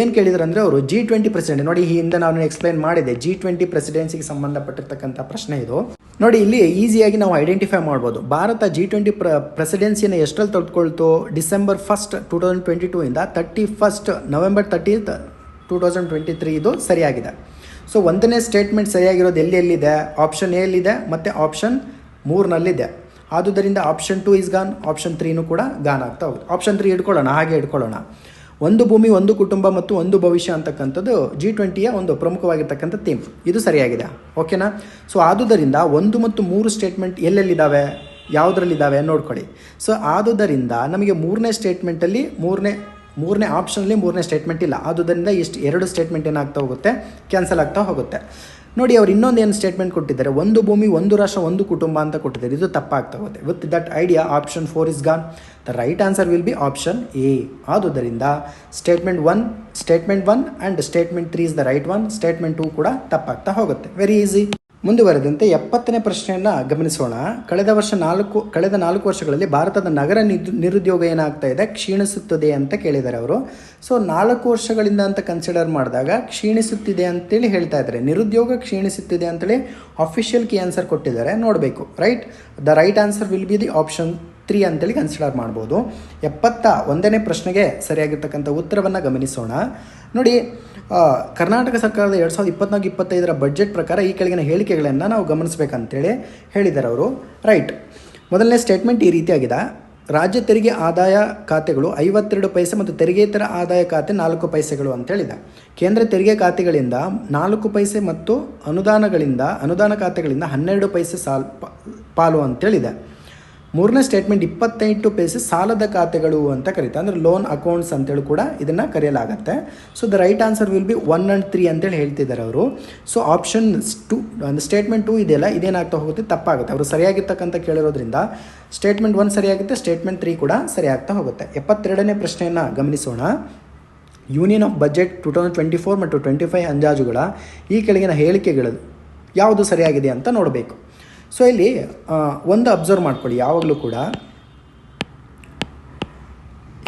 ಏನು ಕೇಳಿದ್ರು ಅಂದರೆ ಅವರು ಜಿ ಟ್ವೆಂಟಿ ಪ್ರೆಸಿಡೆಂಟ್ ನೋಡಿ ಈ ಹಿಂದೆ ನಾನು ಎಕ್ಸ್ಪ್ಲೈನ್ ಮಾಡಿದೆ ಜಿ ಟ್ವೆಂಟಿ ಪ್ರೆಸಿಡೆನ್ಸಿಗೆ ಸಂಬಂಧಪಟ್ಟಿರ್ತಕ್ಕಂಥ ಪ್ರಶ್ನೆ ಇದು. ನೋಡಿ ಇಲ್ಲಿ ಈಸಿಯಾಗಿ ನಾವು ಐಡೆಂಟಿಫೈ ಮಾಡ್ಬೋದು. ಭಾರತ ಜಿ ಟ್ವೆಂಟಿ ಪ್ರ ಪ್ರೆಸಿಡೆನ್ಸಿಯನ್ನು ಎಷ್ಟರಲ್ಲಿ ತೆಗೆದುಕೊಳ್ತು December first two thousand twenty two ಇಂದ thirty first November thirtieth two thousand twenty three ಇದು ಸರಿಯಾಗಿದೆ. ಸೊ ಒಂದನೇ ಸ್ಟೇಟ್ಮೆಂಟ್ ಸರಿಯಾಗಿರೋದು ಎಲ್ಲಿ ಎಲ್ಲಿದೆ? ಆಪ್ಷನ್ ಎಲ್ಲಿದೆ? ಮತ್ತು ಆಪ್ಷನ್ ಮೂರನಲ್ಲಿದೆ. ಆದುದರಿಂದ option two is gone option ತ್ರೀನೂ ಕೂಡ ಗಾನ್ ಆಗ್ತಾ ಹೋಗುತ್ತೆ ಆಪ್ಷನ್ ತ್ರೀ ಇಟ್ಕೊಳ್ಳೋಣ ಹಾಗೆ ಇಟ್ಕೊಳ್ಳೋಣ ಒಂದು ಭೂಮಿ, ಒಂದು ಕುಟುಂಬ ಮತ್ತು ಒಂದು ಭವಿಷ್ಯ ಅಂತಕ್ಕಂಥದ್ದು ಜಿ ಟ್ವೆಂಟಿಯ ಒಂದು ಪ್ರಮುಖವಾಗಿರ್ತಕ್ಕಂಥ ಥೀಮ್ ಇದು ಸರಿಯಾಗಿದೆ. ಓಕೆನಾ ಸೊ ಆದುದರಿಂದ ಒಂದು ಮತ್ತು ಮೂರು ಸ್ಟೇಟ್ಮೆಂಟ್ ಎಲ್ಲೆಲ್ಲಿದ್ದಾವೆ? ಯಾವುದರಲ್ಲಿದ್ದಾವೆ? ನೋಡ್ಕೊಳ್ಳಿ. ಸೊ ಆದುದರಿಂದ ನಮಗೆ ಮೂರನೇ ಸ್ಟೇಟ್ಮೆಂಟಲ್ಲಿ ಮೂರನೇ ಮೂರನೇ ಆಪ್ಷನಲ್ಲಿ ಮೂರನೇ ಸ್ಟೇಟ್ಮೆಂಟ್ ಇಲ್ಲ. ಆದುದರಿಂದ ಇಷ್ಟು ಎರಡು ಸ್ಟೇಟ್ಮೆಂಟ್ ಏನಾಗ್ತಾ ಹೋಗುತ್ತೆ? ಕ್ಯಾನ್ಸಲ್ ಆಗ್ತಾ ಹೋಗುತ್ತೆ. ನೋಡಿ, ಅವ್ರು ಇನ್ನೊಂದು ಏನು ಸ್ಟೇಟ್ಮೆಂಟ್ ಕೊಟ್ಟಿದ್ದಾರೆ? ಒಂದು ಭೂಮಿ, ಒಂದು ರಾಷ್ಟ್ರ, ಒಂದು ಕುಟುಂಬ ಅಂತ ಕೊಟ್ಟಿದ್ದಾರೆ. ಇದು ತಪ್ಪಾಗ್ತಾ ಹೋಗುತ್ತೆ. With that idea option four is gone the right answer will be option A ಆದುದರಿಂದ statement one statement one and statement three is the right one statement two ಕೂಡ ತಪ್ಪಾಗ್ತಾ ಹೋಗುತ್ತೆ. ವೆರಿ ಈಸಿ ಮುಂದುವರೆದಂತೆ ಎಪ್ಪತ್ತನೇ ಪ್ರಶ್ನೆಯನ್ನು ಗಮನಿಸೋಣ. ಕಳೆದ ವರ್ಷ ನಾಲ್ಕು, ಕಳೆದ ನಾಲ್ಕು ವರ್ಷಗಳಲ್ಲಿ ಭಾರತದ ನಗರ ನಿರು ನಿರುದ್ಯೋಗ ಏನಾಗ್ತಾ ಇದೆ? ಕ್ಷೀಣಿಸುತ್ತದೆ ಅಂತ ಕೇಳಿದ್ದಾರೆ ಅವರು. ಸೊ, ನಾಲ್ಕು ವರ್ಷಗಳಿಂದ ಅಂತ ಕನ್ಸಿಡರ್ ಮಾಡಿದಾಗ ಕ್ಷೀಣಿಸುತ್ತಿದೆ ಅಂತೇಳಿ ಹೇಳ್ತಾ ಇದ್ದಾರೆ. ನಿರುದ್ಯೋಗ ಕ್ಷೀಣಿಸುತ್ತಿದೆ ಅಂತೇಳಿ ಅಫಿಷಿಯಲ್ ಕಿ ಆನ್ಸರ್ ಕೊಟ್ಟಿದ್ದಾರೆ. ನೋಡಬೇಕು right the right answer will be the option three ಅಂತೇಳಿ ಕನ್ಸಿಡರ್ ಮಾಡ್ಬೋದು. ಎಪ್ಪತ್ತ ಒಂದನೇ ಪ್ರಶ್ನೆಗೆ ಸರಿಯಾಗಿರ್ತಕ್ಕಂಥ ಉತ್ತರವನ್ನು ಗಮನಿಸೋಣ. ನೋಡಿ ಕರ್ನಾಟಕ ಸರ್ಕಾರದ ಎರಡು ಸಾವಿರದ ಇಪ್ಪತ್ನಾಲ್ಕು, ಇಪ್ಪತ್ತೈದರ ಬಜೆಟ್ ಪ್ರಕಾರ ಈ ಕೆಳಗಿನ ಹೇಳಿಕೆಗಳನ್ನು ನಾವು ಗಮನಿಸಬೇಕಂತೇಳಿ ಹೇಳಿದ್ದಾರೆ ಅವರು. ರೈಟ್ ಮೊದಲನೇ ಸ್ಟೇಟ್ಮೆಂಟ್ ಈ ರೀತಿಯಾಗಿದೆ. ರಾಜ್ಯ ತೆರಿಗೆ ಆದಾಯ ಖಾತೆಗಳು ಐವತ್ತೆರಡು ಪೈಸೆ ಮತ್ತು ತೆರಿಗೆತರ ಆದಾಯ ಖಾತೆ ನಾಲ್ಕು ಪೈಸೆಗಳು ಅಂತೇಳಿದೆ ಕೇಂದ್ರ ತೆರಿಗೆ ಖಾತೆಗಳಿಂದ ನಾಲ್ಕು ಪೈಸೆ ಮತ್ತು ಅನುದಾನಗಳಿಂದ, ಅನುದಾನ ಖಾತೆಗಳಿಂದ ಹನ್ನೆರಡು ಪೈಸೆ ಸಾಲ್, ಪಾಲು ಅಂತೇಳಿದೆ ಮೂರನೇ ಸ್ಟೇಟ್ಮೆಂಟ್ ಇಪ್ಪತ್ತೆಂಟು ಪೇಸಿ ಸಾಲದ ಖಾತೆಗಳು ಅಂತ ಕರೀತಾರೆ. ಅಂದರೆ ಲೋನ್ ಅಕೌಂಟ್ಸ್ ಅಂತೇಳಿ ಕೂಡ ಇದನ್ನು ಕರೆಯಲಾಗುತ್ತೆ. So the right answer will be one and three ಅಂತೇಳಿ ಹೇಳ್ತಿದ್ದಾರೆ ಅವರು. ಸೊ ಆಪ್ಷನ್ ಟು ಅಂದರೆ ಸ್ಟೇಟ್ಮೆಂಟ್ ಟು ಇದೆಯಲ್ಲ, ಇದೇನಾಗ್ತಾ ಹೋಗುತ್ತೆ? ತಪ್ಪಾಗುತ್ತೆ. ಅವರು ಸರಿಯಾಗಿರ್ತಕ್ಕಂಥ ಕೇಳಿರೋದ್ರಿಂದ ಸ್ಟೇಟ್ಮೆಂಟ್ ಒನ್ ಸರಿಯಾಗುತ್ತೆ ಸ್ಟೇಟ್ಮೆಂಟ್ ತ್ರೀ ಕೂಡ ಸರಿಯಾಗ್ತಾ ಹೋಗುತ್ತೆ. ಎಪ್ಪತ್ತೆರಡನೇ ಪ್ರಶ್ನೆಯನ್ನು ಗಮನಿಸೋಣ. Union of budget two thousand twenty four ಮತ್ತು ಟ್ವೆಂಟಿ ಫೈವ್ ಅಂದಾಜುಗಳ ಈ ಕೆಳಗಿನ ಹೇಳಿಕೆಗಳು ಯಾವುದು ಸರಿಯಾಗಿದೆ ಅಂತ ನೋಡಬೇಕು. ಸೊ ಇಲ್ಲಿ ಒಂದು ಅಬ್ಸರ್ವ್ ಮಾಡ್ಕೊಳ್ಳಿ. ಯಾವಾಗಲೂ ಕೂಡ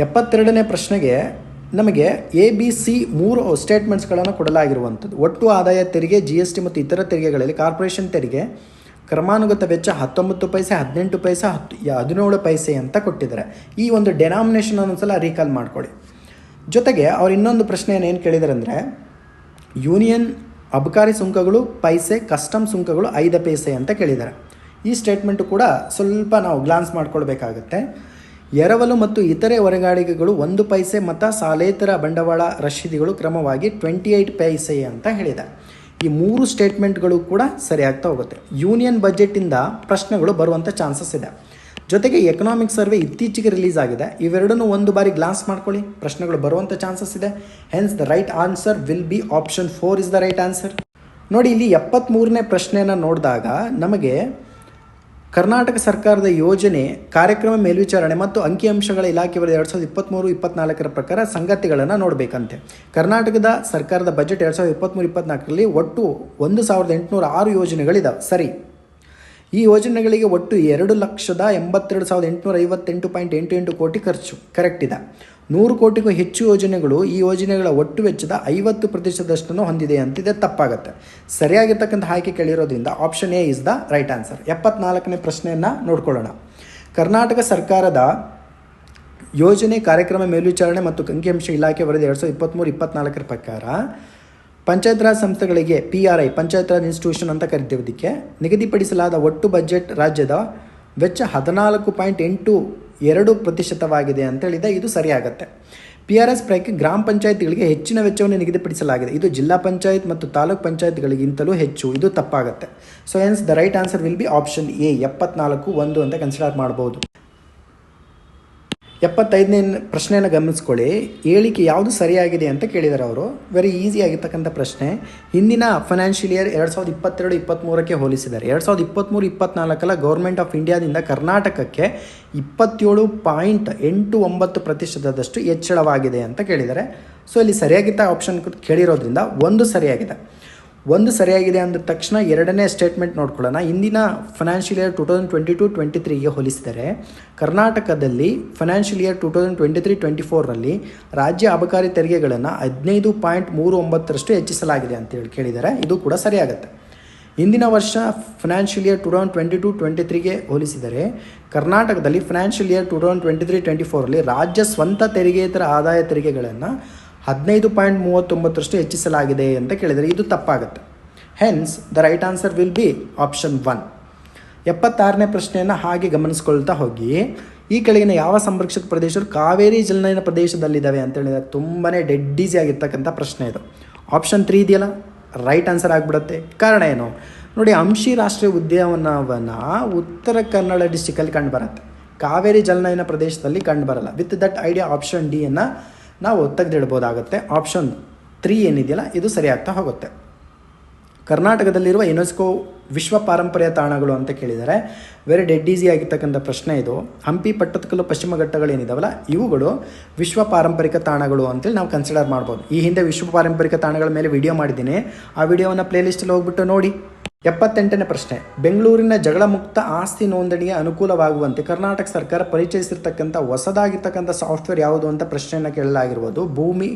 ಎಪ್ಪತ್ತೆರಡನೇ ಪ್ರಶ್ನೆಗೆ ನಮಗೆ ಎ ಬಿ ಸಿ ಮೂರು ಸ್ಟೇಟ್ಮೆಂಟ್ಸ್ಗಳನ್ನು ಕೊಡಲಾಗಿರುವಂಥದ್ದು. ಒಟ್ಟು ಆದಾಯ ತೆರಿಗೆ ಜಿ ಎಸ್ ಟಿ ಮತ್ತು ಇತರ ತೆರಿಗೆಗಳಲ್ಲಿ ಕಾರ್ಪೊರೇಷನ್ ತೆರಿಗೆ, ಕ್ರಮಾನುಗತ ವೆಚ್ಚ ಹತ್ತೊಂಬತ್ತು ಪೈಸೆ, ಹದಿನೆಂಟು ಪೈಸೆ, ಹತ್ತು ಹದಿನೇಳು ಪೈಸೆ ಅಂತ ಕೊಟ್ಟಿದ್ದಾರೆ. ಈ ಒಂದು ಡೆನಾಮಿನೇಷನ್ ಒಂದ್ಸಲ ರೀಕಾಲ್ ಮಾಡ್ಕೊಳ್ಳಿ. ಜೊತೆಗೆ ಅವ್ರು ಇನ್ನೊಂದು ಪ್ರಶ್ನೆಯನ್ನು ಏನು ಕೇಳಿದ್ದಾರೆ ಅಂದರೆ ಯೂನಿಯನ್ ಅಬಕಾರಿ ಸುಂಕಗಳು, ಪೈಸೆ, ಕಸ್ಟಮ್ ಸುಂಕಗಳು ಐದು ಪೈಸೆ ಅಂತ ಕೇಳಿದ್ದಾರೆ. ಈ ಸ್ಟೇಟ್ಮೆಂಟು ಕೂಡ ಸ್ವಲ್ಪ ನಾವು ಗ್ಲಾನ್ಸ್ ಮಾಡ್ಕೊಳ್ಬೇಕಾಗತ್ತೆ. ಎರವಲು ಮತ್ತು ಇತರೆ ಹೊರಗಾಡಿಕೆಗಳು ಒಂದು ಪೈಸೆ ಮತ್ತು ಸಾಲೇತರ ಬಂಡವಾಳ ರಶೀದಿಗಳು ಕ್ರಮವಾಗಿ ಟ್ವೆಂಟಿ ಏಯ್ಟ್ ಪೈಸೆ ಅಂತ ಹೇಳಿದೆ. ಈ ಮೂರು ಸ್ಟೇಟ್ಮೆಂಟ್ಗಳು ಕೂಡ ಸರಿಯಾಗ್ತಾ ಹೋಗುತ್ತೆ. ಯೂನಿಯನ್ ಬಜೆಟಿಂದ ಪ್ರಶ್ನೆಗಳು ಬರುವಂಥ ಚಾನ್ಸಸ್ ಇದೆ. ಜೊತೆಗೆ ಎಕನಾಮಿಕ್ ಸರ್ವೆ ಇತ್ತೀಚೆಗೆ ರಿಲೀಸ್ ಆಗಿದೆ. ಇವೆರಡನ್ನೂ ಒಂದು ಬಾರಿ ಗ್ಲಾಸ್ ಮಾಡ್ಕೊಳ್ಳಿ. ಪ್ರಶ್ನೆಗಳು ಬರುವಂಥ ಚಾನ್ಸಸ್ ಇದೆ. Hence the right answer will be option four is the right answer ನೋಡಿ, ಇಲ್ಲಿ ಎಪ್ಪತ್ತ್ಮೂರನೇ ಪ್ರಶ್ನೆಯನ್ನು ನೋಡಿದಾಗ ನಮಗೆ ಕರ್ನಾಟಕ ಸರ್ಕಾರದ ಯೋಜನೆ, ಕಾರ್ಯಕ್ರಮ ಮೇಲ್ವಿಚಾರಣೆ ಮತ್ತು ಅಂಕಿಅಂಶಗಳ ಇಲಾಖೆ ವರದಿ ಎರಡು ಸಾವಿರದ ಇಪ್ಪತ್ತ್ಮೂರು ಇಪ್ಪತ್ನಾಲ್ಕರ ಪ್ರಕಾರ ಸಂಗತಿಗಳನ್ನು ನೋಡಬೇಕಂತೆ. ಕರ್ನಾಟಕದ ಸರ್ಕಾರದ ಬಜೆಟ್ ಎರಡು ಸಾವಿರದ ಇಪ್ಪತ್ತ್ಮೂರು ಇಪ್ಪತ್ನಾಲ್ಕರಲ್ಲಿ ಒಟ್ಟು ಒಂದು ಸಾವಿರದ ಎಂಟುನೂರ ಆರು ಯೋಜನೆಗಳಿದ್ದಾವೆ ಸರಿ. ಈ ಯೋಜನೆಗಳಿಗೆ ಒಟ್ಟು ಎರಡು ಲಕ್ಷದ ಎಂಬತ್ತೆರಡು ಸಾವಿರದ ಎಂಟುನೂರ ಐವತ್ತೆಂಟು ಪಾಯಿಂಟ್ ಎಂಟು ಎಂಟು ಕೋಟಿ ಖರ್ಚು. ಕರೆಕ್ಟ್ ಇದೆ. ನೂರು ಕೋಟಿಗೂ ಹೆಚ್ಚು ಯೋಜನೆಗಳು ಈ ಯೋಜನೆಗಳ ಒಟ್ಟು ವೆಚ್ಚದ ಐವತ್ತು ಪ್ರತಿಶತದಷ್ಟನ್ನು ಹೊಂದಿದೆ ಅಂತಿದೆ ತಪ್ಪಾಗುತ್ತೆ. ಸರಿಯಾಗಿರ್ತಕ್ಕಂಥ ಆಯ್ಕೆ ಕೇಳಿರೋದ್ರಿಂದ option A is the right answer ಎಪ್ಪತ್ನಾಲ್ಕನೇ ಪ್ರಶ್ನೆಯನ್ನು ನೋಡ್ಕೊಳ್ಳೋಣ. ಕರ್ನಾಟಕ ಸರ್ಕಾರದ ಯೋಜನೆ ಕಾರ್ಯಕ್ರಮ ಮೇಲ್ವಿಚಾರಣೆ ಮತ್ತು ಅಂಕಿಅಂಶ ಇಲಾಖೆ ವರದಿ ಎರಡು ಸಾವಿರದ ಇಪ್ಪತ್ತ್ಮೂರು ಇಪ್ಪತ್ನಾಲ್ಕರ ಪ್ರಕಾರ ಪಂಚಾಯತ್ ರಾಜ್ ಸಂಸ್ಥೆಗಳಿಗೆ P R I Panchayat Raj institution ಅಂತ ಕರಿತೀವಿ ಇದಕ್ಕೆ. ನಿಗದಿಪಡಿಸಲಾದ ಒಟ್ಟು ಬಜೆಟ್ ರಾಜ್ಯದ ವೆಚ್ಚ ಹದಿನಾಲ್ಕು ಪಾಯಿಂಟ್ ಎಂಟು ಎರಡು ಪ್ರತಿಶತವಾಗಿದೆ ಅಂತೇಳಿದೆ ಇದು ಸರಿಯಾಗತ್ತೆ. ಪಿ ಆರ್ ಎಸ್ ಪ್ರಯಕ್ಕೆ ಗ್ರಾಮ ಪಂಚಾಯತ್ಗಳಿಗೆ ಹೆಚ್ಚಿನ ವೆಚ್ಚವನ್ನು ನಿಗದಿಪಡಿಸಲಾಗಿದೆ. ಇದು ಜಿಲ್ಲಾ ಪಂಚಾಯತ್ ಮತ್ತು ತಾಲೂಕ್ ಪಂಚಾಯತ್ಗಳಿಗಿಂತಲೂ ಹೆಚ್ಚು. ಇದು ತಪ್ಪಾಗುತ್ತೆ. So hence the right answer will be option A ಎಪ್ಪತ್ನಾಲ್ಕು ಒಂದು ಅಂತ ಕನ್ಸಿಡರ್ ಮಾಡ್ಬೋದು. ಎಪ್ಪತ್ತೈದನೇ ಪ್ರಶ್ನೆಯನ್ನು ಗಮನಿಸ್ಕೊಳ್ಳಿ. ಹೇಳಿಕೆ ಯಾವುದು ಸರಿಯಾಗಿದೆ ಅಂತ ಕೇಳಿದ್ದಾರೆ ಅವರು. ವೆರಿ ಈಸಿ ಆಗಿರ್ತಕ್ಕಂಥ ಪ್ರಶ್ನೆ. ಹಿಂದಿನ ಫೈನಾನ್ಷಿಯಲ್ ಇಯರ್ ಎರಡು ಸಾವಿರದ ಇಪ್ಪತ್ತೆರಡು ಇಪ್ಪತ್ತ್ಮೂರಕ್ಕೆ ಹೋಲಿಸಿದ್ದಾರೆ ಎರಡು ಸಾವಿರದ ಇಪ್ಪತ್ತ್ಮೂರು ಇಪ್ಪತ್ತ್ನಾಲ್ಕಲ್ಲ ಗೌರ್ಮೆಂಟ್ ಆಫ್ ಇಂಡಿಯಾದಿಂದ ಕರ್ನಾಟಕಕ್ಕೆ ಇಪ್ಪತ್ತೇಳು ಪಾಯಿಂಟ್ ಎಂಟು ಒಂಬತ್ತು ಪ್ರತಿಶತದಷ್ಟು ಹೆಚ್ಚಳವಾಗಿದೆ ಅಂತ ಕೇಳಿದ್ದಾರೆ ಸೊ ಇಲ್ಲಿ ಸರಿಯಾಗಿದ್ದ ಆಪ್ಷನ್ ಕೇಳಿರೋದ್ರಿಂದ ಒಂದು ಸರಿಯಾಗಿದೆ. ಒಂದು ಸರಿಯಾಗಿದೆ ಅಂದ ತಕ್ಷಣ ಎರಡನೇ ಸ್ಟೇಟ್ಮೆಂಟ್ ನೋಡ್ಕೊಳ್ಳೋಣ. ಇಂದಿನ financial year two thousand twenty two twenty ತ್ರೀಗೆ ಹೋಲಿಸಿದರೆ ಕರ್ನಾಟಕದಲ್ಲಿ financial year two thousand twenty three twenty ಫೋರಲ್ಲಿ ರಾಜ್ಯ ಅಬಕಾರಿ ತೆರಿಗೆಗಳನ್ನು ಹದಿನೈದು ಪಾಯಿಂಟ್ ಮೂರು ಒಂಬತ್ತರಷ್ಟು ಹೆಚ್ಚಿಸಲಾಗಿದೆ ಅಂತೇಳಿ ಕೇಳಿದ್ದಾರೆ ಇದು ಕೂಡ ಸರಿಯಾಗುತ್ತೆ. ಇಂದಿನ ವರ್ಷ financial year two thousand twenty two twenty ತ್ರೀಗೆ ಹೋಲಿಸಿದರೆ ಕರ್ನಾಟಕದಲ್ಲಿ financial year two thousand twenty three twenty ಫೋರಲ್ಲಿ ರಾಜ್ಯ ಸ್ವಂತ ತೆರಿಗೆಯೇತರ ಆದಾಯ ತೆರಿಗೆಗಳನ್ನು ಹದಿನೈದು ಪಾಯಿಂಟ್ ಮೂವತ್ತೊಂಬತ್ತರಷ್ಟು ಹೆಚ್ಚಿಸಲಾಗಿದೆ ಅಂತ ಕೇಳಿದರೆ ಇದು ತಪ್ಪಾಗುತ್ತೆ. Hence the right answer will be option one ಎಪ್ಪತ್ತಾರನೇ ಪ್ರಶ್ನೆಯನ್ನು ಹಾಗೆ ಗಮನಿಸ್ಕೊಳ್ತಾ ಹೋಗಿ. ಈ ಕೆಳಗಿನ ಯಾವ ಸಂರಕ್ಷಿತ ಪ್ರದೇಶಗಳು ಕಾವೇರಿ ಜಲನಯನ ಪ್ರದೇಶದಲ್ಲಿದ್ದಾವೆ ಅಂತ ಹೇಳಿದರೆ ತುಂಬಾ ಡೆಡ್ ಈಸಿ ಆಗಿರ್ತಕ್ಕಂಥ ಪ್ರಶ್ನೆ ಇದು. ಆಪ್ಷನ್ ತ್ರೀ ಇದೆಯಲ್ಲ? ರೈಟ್ ಆನ್ಸರ್ ಆಗಿಬಿಡುತ್ತೆ. ಕಾರಣ ಏನು? ನೋಡಿ, ಅಂಶಿ ರಾಷ್ಟ್ರೀಯ ಉದ್ಯಾನವನ ಉತ್ತರ ಕನ್ನಡ ಡಿಸ್ಟಿಕಲ್ಲಿ ಕಂಡುಬರುತ್ತೆ ಕಾವೇರಿ ಜಲನಯನ ಪ್ರದೇಶದಲ್ಲಿ ಕಂಡು ಬರಲ್ಲ. ವಿತ್ ದಟ್ ಐಡಿಯಾ ಆಪ್ಷನ್ ಡಿಯನ್ನು ನಾವು ತೆಗೆದಿಡ್ಬೋದಾಗುತ್ತೆ. ಆಪ್ಷನ್ ತ್ರೀ ಏನಿದೆಯಲ್ಲ, ಇದು ಸರಿಯಾಗ್ತಾ ಹೋಗುತ್ತೆ. ಕರ್ನಾಟಕದಲ್ಲಿರುವ ಯುನೆಸ್ಕೋ ವಿಶ್ವ ಪಾರಂಪರ್ಯ ತಾಣಗಳು ಅಂತ ಕೇಳಿದರೆ ವೆರಿ ಡೆಡ್ ಈಸಿ ಆಗಿರ್ತಕ್ಕಂಥ ಪ್ರಶ್ನೆ ಇದು. ಹಂಪಿ, ಪಟ್ಟದಕಲ್ಲು, ಪಶ್ಚಿಮ ಘಟ್ಟಗಳು ಏನಿದಾವಲ್ಲ, ಇವುಗಳು ವಿಶ್ವ ಪಾರಂಪರಿಕ ತಾಣಗಳು ಅಂತೇಳಿ ನಾವು ಕನ್ಸಿಡರ್ ಮಾಡ್ಬೋದು. ಈ ಹಿಂದೆ ವಿಶ್ವ ಪಾರಂಪರಿಕ ತಾಣಗಳ ಮೇಲೆ ವಿಡಿಯೋ ಮಾಡಿದ್ದೀನಿ. ಆ ವಿಡಿಯೋವನ್ನು ಪ್ಲೇಲಿಸ್ಟಲ್ಲಿ ಹೋಗ್ಬಿಟ್ಟು ನೋಡಿ. ಎಪ್ಪತ್ತೆಂಟನೇ ಪ್ರಶ್ನೆ. ಬೆಂಗಳೂರಿನ ಜಗಳ ಮುಕ್ತ ಆಸ್ತಿ ನೋಂದಣಿಗೆ ಅನುಕೂಲವಾಗುವಂತೆ ಕರ್ನಾಟಕ ಸರ್ಕಾರ ಪರಿಚಯಿಸಿರ್ತಕ್ಕಂಥ ಹೊಸದಾಗಿರ್ತಕ್ಕಂಥ ಸಾಫ್ಟ್ವೇರ್ ಯಾವುದು ಅಂತ ಪ್ರಶ್ನೆಯನ್ನು ಕೇಳಲಾಗಿರ್ಬೋದು. ಭೂಮಿ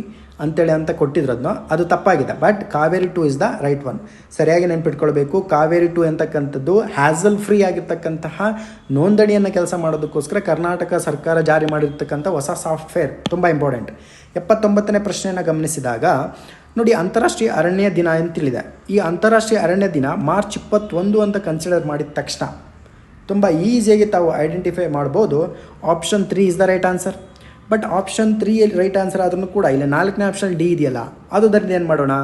ಅಂತೇಳಿ ಅಂತ ಕೊಟ್ಟಿದ್ರು ಅದನ್ನ ಅದು ತಪ್ಪಾಗಿದೆ. But Kaveri two is the right one. ಸರಿಯಾಗಿ ನೆನ್ಪಿಟ್ಕೊಳ್ಬೇಕು. ಕಾವೇರಿ ಟು ಅಂತಕ್ಕಂಥದ್ದು ಹ್ಯಾಸಲ್ ಫ್ರೀ ಆಗಿರ್ತಕ್ಕಂತಹ ನೋಂದಣಿಯನ್ನು ಕೆಲಸ ಮಾಡೋದಕ್ಕೋಸ್ಕರ ಕರ್ನಾಟಕ ಸರ್ಕಾರ ಜಾರಿ ಮಾಡಿರ್ತಕ್ಕಂಥ ಹೊಸ ಸಾಫ್ಟ್ವೇರ್ ತುಂಬ ಇಂಪಾರ್ಟೆಂಟ್. ಎಪ್ಪತ್ತೊಂಬತ್ತನೇ ಪ್ರಶ್ನೆಯನ್ನು ಗಮನಿಸಿದಾಗ ನೋಡಿ, ಅಂತಾರಾಷ್ಟ್ರೀಯ ಅರಣ್ಯ ದಿನ ಅಂತೇಳಿದೆ. ಈ ಅಂತಾರಾಷ್ಟ್ರೀಯ ಅರಣ್ಯ ದಿನ ಮಾರ್ಚ್ ಇಪ್ಪತ್ತೊಂದು ಅಂತ ಕನ್ಸಿಡರ್ ಮಾಡಿದ ತಕ್ಷಣ. ತುಂಬ ಈಸಿಯಾಗಿ ತಾವು ಐಡೆಂಟಿಫೈ ಮಾಡ್ಬೋದು. Option three is the right answer but option three right answer ಆದ್ರೂ ಕೂಡ, ಇಲ್ಲ ನಾಲ್ಕನೇ ಆಪ್ಷನ್ ಡಿ ಇದೆಯಲ್ಲ ಅದರಿಂದ ಏನು ಮಾಡೋಣ?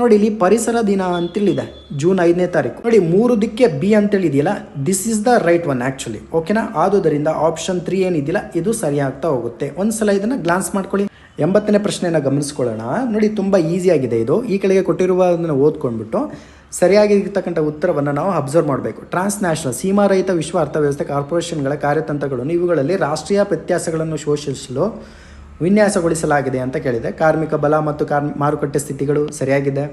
ನೋಡಿ ಇಲ್ಲಿ ಪರಿಸರ ದಿನ ಅಂತೇಳಿದೆ ಜೂನ್ ಐದನೇ ತಾರೀಕು. ನೋಡಿ ಮೂರು ದಿಕ್ಕೆ ಬಿ ಅಂತೇಳಿ ಇದೆಯಲ್ಲ this is the right one actually ಓಕೆನಾ ಆದುದರಿಂದ ಆಪ್ಷನ್ ತ್ರೀ ಏನಿದೆಯಲ್ಲ, ಇದು ಸರಿಯಾಗ್ತಾ ಹೋಗುತ್ತೆ. ಒಂದ್ಸಲ ಇದನ್ನ ಗ್ಲಾನ್ಸ್ ಮಾಡ್ಕೊಳ್ಳಿ. ಎಂಬತ್ತನೇ ಪ್ರಶ್ನೆಯನ್ನು ಗಮನಿಸ್ಕೊಳ್ಳೋಣ. ನೋಡಿ ತುಂಬ ಆಗಿದೆ ಇದು. ಈ ಕೆಳಗೆ ಕೊಟ್ಟಿರುವುದನ್ನು ಓದ್ಕೊಂಡ್ಬಿಟ್ಟು ಸರಿಯಾಗಿರ್ತಕ್ಕಂಥ ಉತ್ತರವನ್ನು ನಾವು ಅಬ್ಸರ್ವ್ ಮಾಡಬೇಕು. ಟ್ರಾನ್ಸ್ನ್ಯಾಷನಲ್ ಸೀಮಾರಹಿತ ವಿಶ್ವ ಅರ್ಥವ್ಯವಸ್ಥೆ ಕಾರ್ಪೊರೇಷನ್ಗಳ ಕಾರ್ಯತಂತ್ರಗಳನ್ನು ಇವುಗಳಲ್ಲಿ ರಾಷ್ಟ್ರೀಯ ವ್ಯತ್ಯಾಸಗಳನ್ನು ಶೋಷಿಸಲು ವಿನ್ಯಾಸಗೊಳಿಸಲಾಗಿದೆ ಅಂತ ಕೇಳಿದೆ. ಕಾರ್ಮಿಕ ಬಲ ಮತ್ತು ಕಾರ್ ಮಾರುಕಟ್ಟೆ ಸ್ಥಿತಿಗಳು ಸರಿಯಾಗಿದೆ.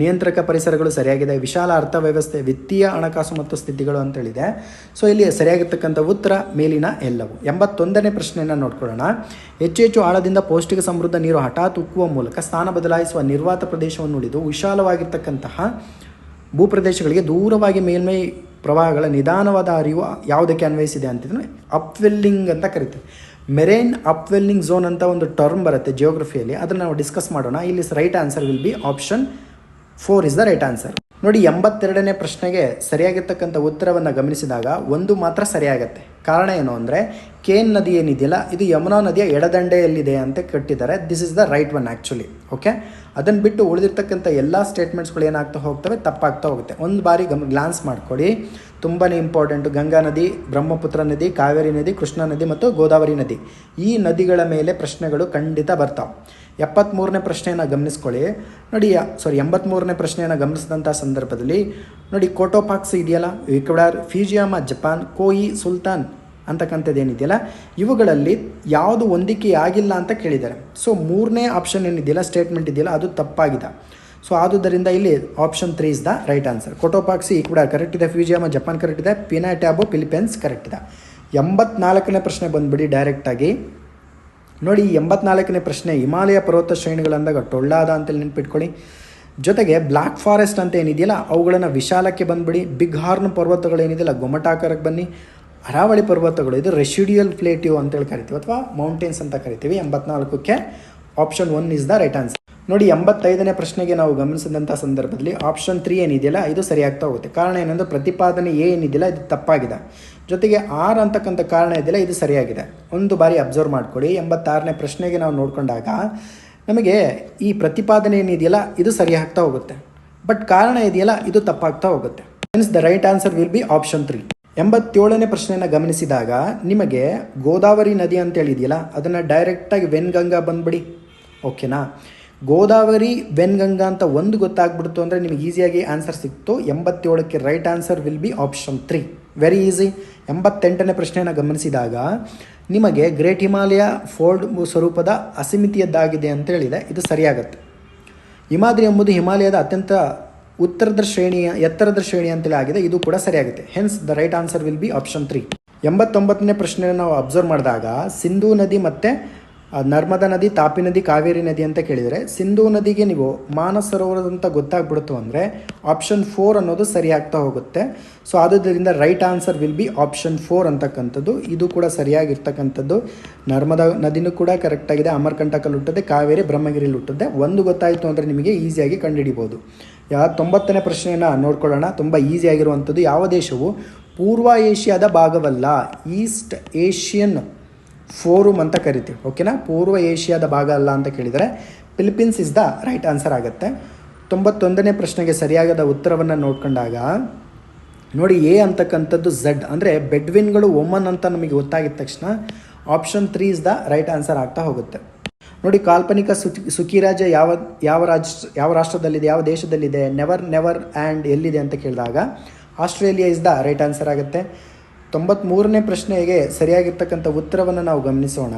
ನಿಯಂತ್ರಕ ಪರಿಸರಗಳು ಸರಿಯಾಗಿದೆ. ವಿಶಾಲ ಅರ್ಥವ್ಯವಸ್ಥೆ, ವಿತ್ತೀಯ ಹಣಕಾಸು ಮತ್ತು ಸ್ಥಿತಿಗಳು ಅಂತೇಳಿದೆ ಸೊ, ಇಲ್ಲಿ ಸರಿಯಾಗಿರ್ತಕ್ಕಂಥ ಉತ್ತರ, ಮೇಲಿನ ಎಲ್ಲವು. ಎಂಬತ್ತೊಂದನೇ ಪ್ರಶ್ನೆಯನ್ನು ನೋಡ್ಕೊಳ್ಳೋಣ. ಹೆಚ್ಚು ಹೆಚ್ಚು ಆಳದಿಂದ ಪೌಷ್ಟಿಕ ಸಮೃದ್ಧ ನೀರು ಹಠಾತ್ ಉಕ್ಕುವ ಮೂಲಕ ಸ್ಥಾನ ಬದಲಾಯಿಸುವ ನಿರ್ವಾತ ಪ್ರದೇಶವನ್ನು ಉಳಿದು ವಿಶಾಲವಾಗಿರ್ತಕ್ಕಂತಹ ಭೂಪ್ರದೇಶಗಳಿಗೆ ದೂರವಾಗಿ ಮೇಲ್ಮೈ ಪ್ರವಾಹಗಳ ನಿಧಾನವಾದ ಅರಿವು ಯಾವುದಕ್ಕೆ ಅನ್ವಯಿಸಿದೆ ಅಂತಿದ್ರೆ ಅಪ್ವೆಲ್ಲಿಂಗ್ ಅಂತ ಕರಿತೀವಿ ಮೆರೇನ್ ಅಪ್ವೆಲ್ಲಿಂಗ್ ಝೋನ್ ಅಂತ ಒಂದು ಟರ್ಮ್ ಬರುತ್ತೆ ಜಿಯೋಗ್ರಫಿಯಲ್ಲಿ ಅದನ್ನು ನಾವು ಡಿಸ್ಕಸ್ ಮಾಡೋಣ. ಇಲ್ಲಿ right answer will be option four is the right answer ನೋಡಿ, ಎಂಬತ್ತೆರಡನೇ ಪ್ರಶ್ನೆಗೆ ಸರಿಯಾಗಿರ್ತಕ್ಕಂಥ ಉತ್ತರವನ್ನು ಗಮನಿಸಿದಾಗ ಒಂದು ಮಾತ್ರ ಸರಿಯಾಗತ್ತೆ. ಕಾರಣ ಏನು ಅಂದರೆ, ಕೇನ್ ನದಿ ಏನಿದೆಯಲ್ಲ ಇದು ಯಮುನಾ ನದಿಯ ಎಡದಂಡೆಯಲ್ಲಿದೆ ಅಂತ ಕಟ್ಟಿದ್ದಾರೆ. This is the right one actually okay ಅದನ್ನು ಬಿಟ್ಟು ಉಳಿದಿರ್ತಕ್ಕಂಥ ಎಲ್ಲ ಸ್ಟೇಟ್ಮೆಂಟ್ಸ್ಗಳು ಏನಾಗ್ತಾ ಹೋಗ್ತವೆ? ತಪ್ಪಾಗ್ತಾ ಹೋಗುತ್ತೆ. ಒಂದು ಬಾರಿ ಗಮ್ ಗ್ಲಾನ್ಸ್ ಮಾಡ್ಕೊಳ್ಳಿ. ತುಂಬಾ ಇಂಪಾರ್ಟೆಂಟು ಗಂಗಾ ನದಿ, ಬ್ರಹ್ಮಪುತ್ರ ನದಿ, ಕಾವೇರಿ ನದಿ, ಕೃಷ್ಣಾ ನದಿ ಮತ್ತು ಗೋದಾವರಿ ನದಿ. ಈ ನದಿಗಳ ಮೇಲೆ ಪ್ರಶ್ನೆಗಳು ಖಂಡಿತ ಬರ್ತಾವೆ. ಎಪ್ಪತ್ತ್ಮೂರನೇ ಪ್ರಶ್ನೆಯನ್ನು ಗಮನಿಸ್ಕೊಳ್ಳಿ. ನೋಡಿ ಸಾರಿ ಎಂಬತ್ತ್ಮೂರನೇ ಪ್ರಶ್ನೆಯನ್ನು ಗಮನಿಸಿದಂಥ ಸಂದರ್ಭದಲ್ಲಿ, ನೋಡಿ, ಕೋಟೋಪಾಕ್ಸ್ ಇದೆಯಲ್ಲ? ಈಕ್ವಡಾರ್, ಫಿಜಿಯಾಮ, ಜಪಾನ್, ಕೋಯಿ, ಸುಲ್ತಾನ್ ಅಂತಕ್ಕಂಥದ್ದು ಏನಿದೆಯಲ್ಲ ಇವುಗಳಲ್ಲಿ ಯಾವುದು ಹೊಂದಿಕೆ ಆಗಿಲ್ಲ ಅಂತ ಕೇಳಿದ್ದಾರೆ. ಸೊ ಮೂರನೇ ಆಪ್ಷನ್ ಏನಿದೆಯಲ್ಲ ಸ್ಟೇಟ್ಮೆಂಟ್ ಇದೆಯಲ್ಲ, ಅದು ತಪ್ಪಾಗಿದೆ. ಸೊ ಆದುದರಿಂದ ಇಲ್ಲಿ option three is the right answer Cotopaxi ಕೂಡ ಕರೆಕ್ಟ್ ಇದೆ. ಫ್ಯೂಜಿಯಾಮ ಜಪಾನ್ ಕರೆಕ್ಟ್ ಇದೆ. ಪಿನಾ ಟ್ಯಾಬು ಫಿಲಿಪೈನ್ಸ್ ಕರೆಕ್ಟ್ ಇದೆ. ಎಂಬತ್ನಾಲ್ಕನೇ ಪ್ರಶ್ನೆ ಬಂದುಬಿಡಿ ಡೈರೆಕ್ಟಾಗಿ ನೋಡಿ, ಎಂಬತ್ನಾಲ್ಕನೇ ಪ್ರಶ್ನೆ, ಹಿಮಾಲಯ ಪರ್ವತ ಶ್ರೇಣಿಗಳಂದಾಗ ಟೊಳ್ಳಾದ ಅಂತೇಳಿ ನೆನ್ಪಿಟ್ಕೊಳ್ಳಿ. ಜೊತೆಗೆ ಬ್ಲ್ಯಾಕ್ ಫಾರೆಸ್ಟ್ ಅಂತ ಏನಿದೆಯಲ್ಲ, ಅವುಗಳನ್ನು ವಿಶಾಲಕ್ಕೆ ಬಂದ್ಬಿಡಿ. ಬಿಗ್ ಹಾರ್ನ್ ಪರ್ವತಗಳು ಏನಿದೆಯಲ್ಲ ಗೊಮಟಾಕಾರಕ್ಕೆ ಬನ್ನಿ. ಅರಾವಳಿ ಪರ್ವತಗಳು, ಇದು ರೆಸಿಡಿಯಲ್ ಪ್ಲೇಟಿವ್ ಅಂತೇಳಿ ಕರಿತೀವಿ, ಅಥವಾ ಮೌಂಟೇನ್ಸ್ ಅಂತ ಕರಿತೀವಿ, ಎಂಬತ್ನಾಲ್ಕಕ್ಕೆ option one is the right answer ನೋಡಿ, ಎಂಬತ್ತೈದನೇ ಪ್ರಶ್ನೆಗೆ ನಾವು ಗಮನಿಸಿದಂಥ ಸಂದರ್ಭದಲ್ಲಿ ಆಪ್ಷನ್ ತ್ರೀ ಏನಿದೆಯಲ್ಲ, ಇದು ಸರಿಯಾಗ್ತಾ ಹೋಗುತ್ತೆ. ಕಾರಣ ಏನಂದರೆ, ಪ್ರತಿಪಾದನೆ ಏನಿದೆಯಲ್ಲ, ಇದು ತಪ್ಪಾಗಿದೆ. ಜೊತೆಗೆ ಆರ್ ಅಂತಕ್ಕಂಥ ಕಾರಣ ಇದೆಯಲ್ಲ ಇದು ಸರಿಯಾಗಿದೆ. ಒಂದು ಬಾರಿ ಅಬ್ಸರ್ವ್ ಮಾಡ್ಕೊಳ್ಳಿ ಎಂಬತ್ತಾರನೇ ಪ್ರಶ್ನೆಗೆ ನಾವು ನೋಡಿಕೊಂಡಾಗ ನಮಗೆ ಈ ಪ್ರತಿಪಾದನೆ ಏನಿದೆಯಲ್ಲ ಇದು ಸರಿ ಆಗ್ತಾ ಹೋಗುತ್ತೆ. ಬಟ್ ಕಾರಣ ಇದೆಯಲ್ಲ, ಇದು ತಪ್ಪಾಗ್ತಾ ಹೋಗುತ್ತೆ. Means the right answer will be option three ಎಂಬತ್ತೇಳನೇ ಪ್ರಶ್ನೆಯನ್ನು ಗಮನಿಸಿದಾಗ ನಿಮಗೆ ಗೋದಾವರಿ ನದಿ ಅಂತ ಹೇಳಿದೆಯಲ್ಲ, ಅದನ್ನು ಡೈರೆಕ್ಟಾಗಿ ವೆನ್ಗಂಗಾ ಬಂದ್ಬಿಡಿ. ಓಕೆನಾ ಗೋದಾವರಿ, ವೆನ್ಗಂಗಾ ಅಂತ ಒಂದು ಗೊತ್ತಾಗ್ಬಿಡ್ತು ಅಂದರೆ ನಿಮಗೆ ಈಸಿಯಾಗಿ ಆನ್ಸರ್ ಸಿಕ್ತು. ಎಂಬತ್ತೇಳಕ್ಕೆ right answer will be option three very easy ಎಂಬತ್ತೆಂಟನೇ ಪ್ರಶ್ನೆಯನ್ನು ಗಮನಿಸಿದಾಗ, ನಿಮಗೆ ಗ್ರೇಟ್ ಹಿಮಾಲಯ ಫೋಲ್ಡ್ ಸ್ವರೂಪದ ಅಸಿಮಿತಿಯದ್ದಾಗಿದೆ ಅಂತ ಹೇಳಿದೆ ಇದು ಸರಿಯಾಗತ್ತೆ. ಹಿಮಾದ್ರಿ ಎಂಬುದು ಹಿಮಾಲಯದ ಅತ್ಯಂತ ಉತ್ತರದ ಶ್ರೇಣಿಯ, ಎತ್ತರದ ಶ್ರೇಣಿ ಅಂತೇಳಿ ಆಗಿದೆ. ಇದು ಕೂಡ ಸರಿಯಾಗುತ್ತೆ. Hence the right answer will be option three ಎಂಬತ್ತೊಂಬತ್ತನೇ ಪ್ರಶ್ನೆಯನ್ನು ನಾವು ಅಬ್ಸರ್ವ್ ಮಾಡಿದಾಗ, ಸಿಂಧೂ ನದಿ ಮತ್ತು ನರ್ಮದಾ ನದಿ, ತಾಪಿ ನದಿ, ಕಾವೇರಿ ನದಿ ಅಂತ ಕೇಳಿದರೆ ಸಿಂಧೂ ನದಿಗೆ ನೀವು ಮಾನಸ ಅಂತ ಗೊತ್ತಾಗ್ಬಿಡ್ತು ಅಂದರೆ ಆಪ್ಷನ್ ಫೋರ್ ಅನ್ನೋದು ಸರಿ ಆಗ್ತಾ ಹೋಗುತ್ತೆ. ಸೊ ಆದುದರಿಂದ right answer will be option four ಅಂತಕ್ಕಂಥದ್ದು. ಇದು ಕೂಡ ಸರಿಯಾಗಿರ್ತಕ್ಕಂಥದ್ದು. ನರ್ಮದಾ ನದಿನೂ ಕೂಡ ಕರೆಕ್ಟಾಗಿದೆ ಅಮರ್ಕಂಟಕಲ್ಲಿ ಹುಟ್ಟುತ್ತೆ ಕಾವೇರಿ, ಬ್ರಹ್ಮಗಿರಿಲಿ ಹುಟ್ಟುತ್ತೆ ಒಂದು ಗೊತ್ತಾಯಿತು ಅಂದರೆ ನಿಮಗೆ ಈಸಿಯಾಗಿ ಕಂಡುಹಿಡಿಬೋದು. ಯಾ ತೊಂಬತ್ತನೇ ಪ್ರಶ್ನೆಯನ್ನು ನೋಡ್ಕೊಳ್ಳೋಣ. ತುಂಬ ಈಸಿಯಾಗಿರುವಂಥದ್ದು ಯಾವ ದೇಶವು ಪೂರ್ವ ಏಷ್ಯಾದ ಭಾಗವಲ್ಲ, ಈಸ್ಟ್ ಏಷ್ಯನ್ ಫೋರಮ್ ಅಂತ ಕರಿತೀವಿ ಓಕೆನಾ ಪೂರ್ವ ಏಷ್ಯಾದ ಭಾಗ ಅಲ್ಲ ಅಂತ ಕೇಳಿದರೆ Philippines is the right answer ಆಗುತ್ತೆ. ತೊಂಬತ್ತೊಂದನೇ ಪ್ರಶ್ನೆಗೆ ಸರಿಯಾದ ಉತ್ತರವನ್ನು ನೋಡ್ಕೊಂಡಾಗ, ನೋಡಿ ಎ ಅಂತಕ್ಕಂಥದ್ದು ಝಡ್ ಅಂದರೆ ಬೆಡ್ವಿನ್ಗಳು ಒಮನ್ ಅಂತ ನಮಗೆ ಗೊತ್ತಾಗಿದ ತಕ್ಷಣ option three is the right answer ಆಗ್ತಾ ಹೋಗುತ್ತೆ. ನೋಡಿ, ಕಾಲ್ಪನಿಕ ಸುಖಿ ರಾಜ್ಯ ಯಾವ ಯಾವ ರಾಜ್ಯ ಯಾವ ರಾಷ್ಟ್ರದಲ್ಲಿದೆ, ಯಾವ ದೇಶದಲ್ಲಿದೆ ನೆವರ್ ನೆವರ್ ಆ್ಯಂಡ್ ಎಲ್ಲಿದೆ ಅಂತ ಕೇಳಿದಾಗ Australia is the right answer ಆಗುತ್ತೆ. ತೊಂಬತ್ತ್ಮೂರನೇ ಪ್ರಶ್ನೆಗೆ ಸರಿಯಾಗಿರ್ತಕ್ಕಂಥ ಉತ್ತರವನ್ನು ನಾವು ಗಮನಿಸೋಣ.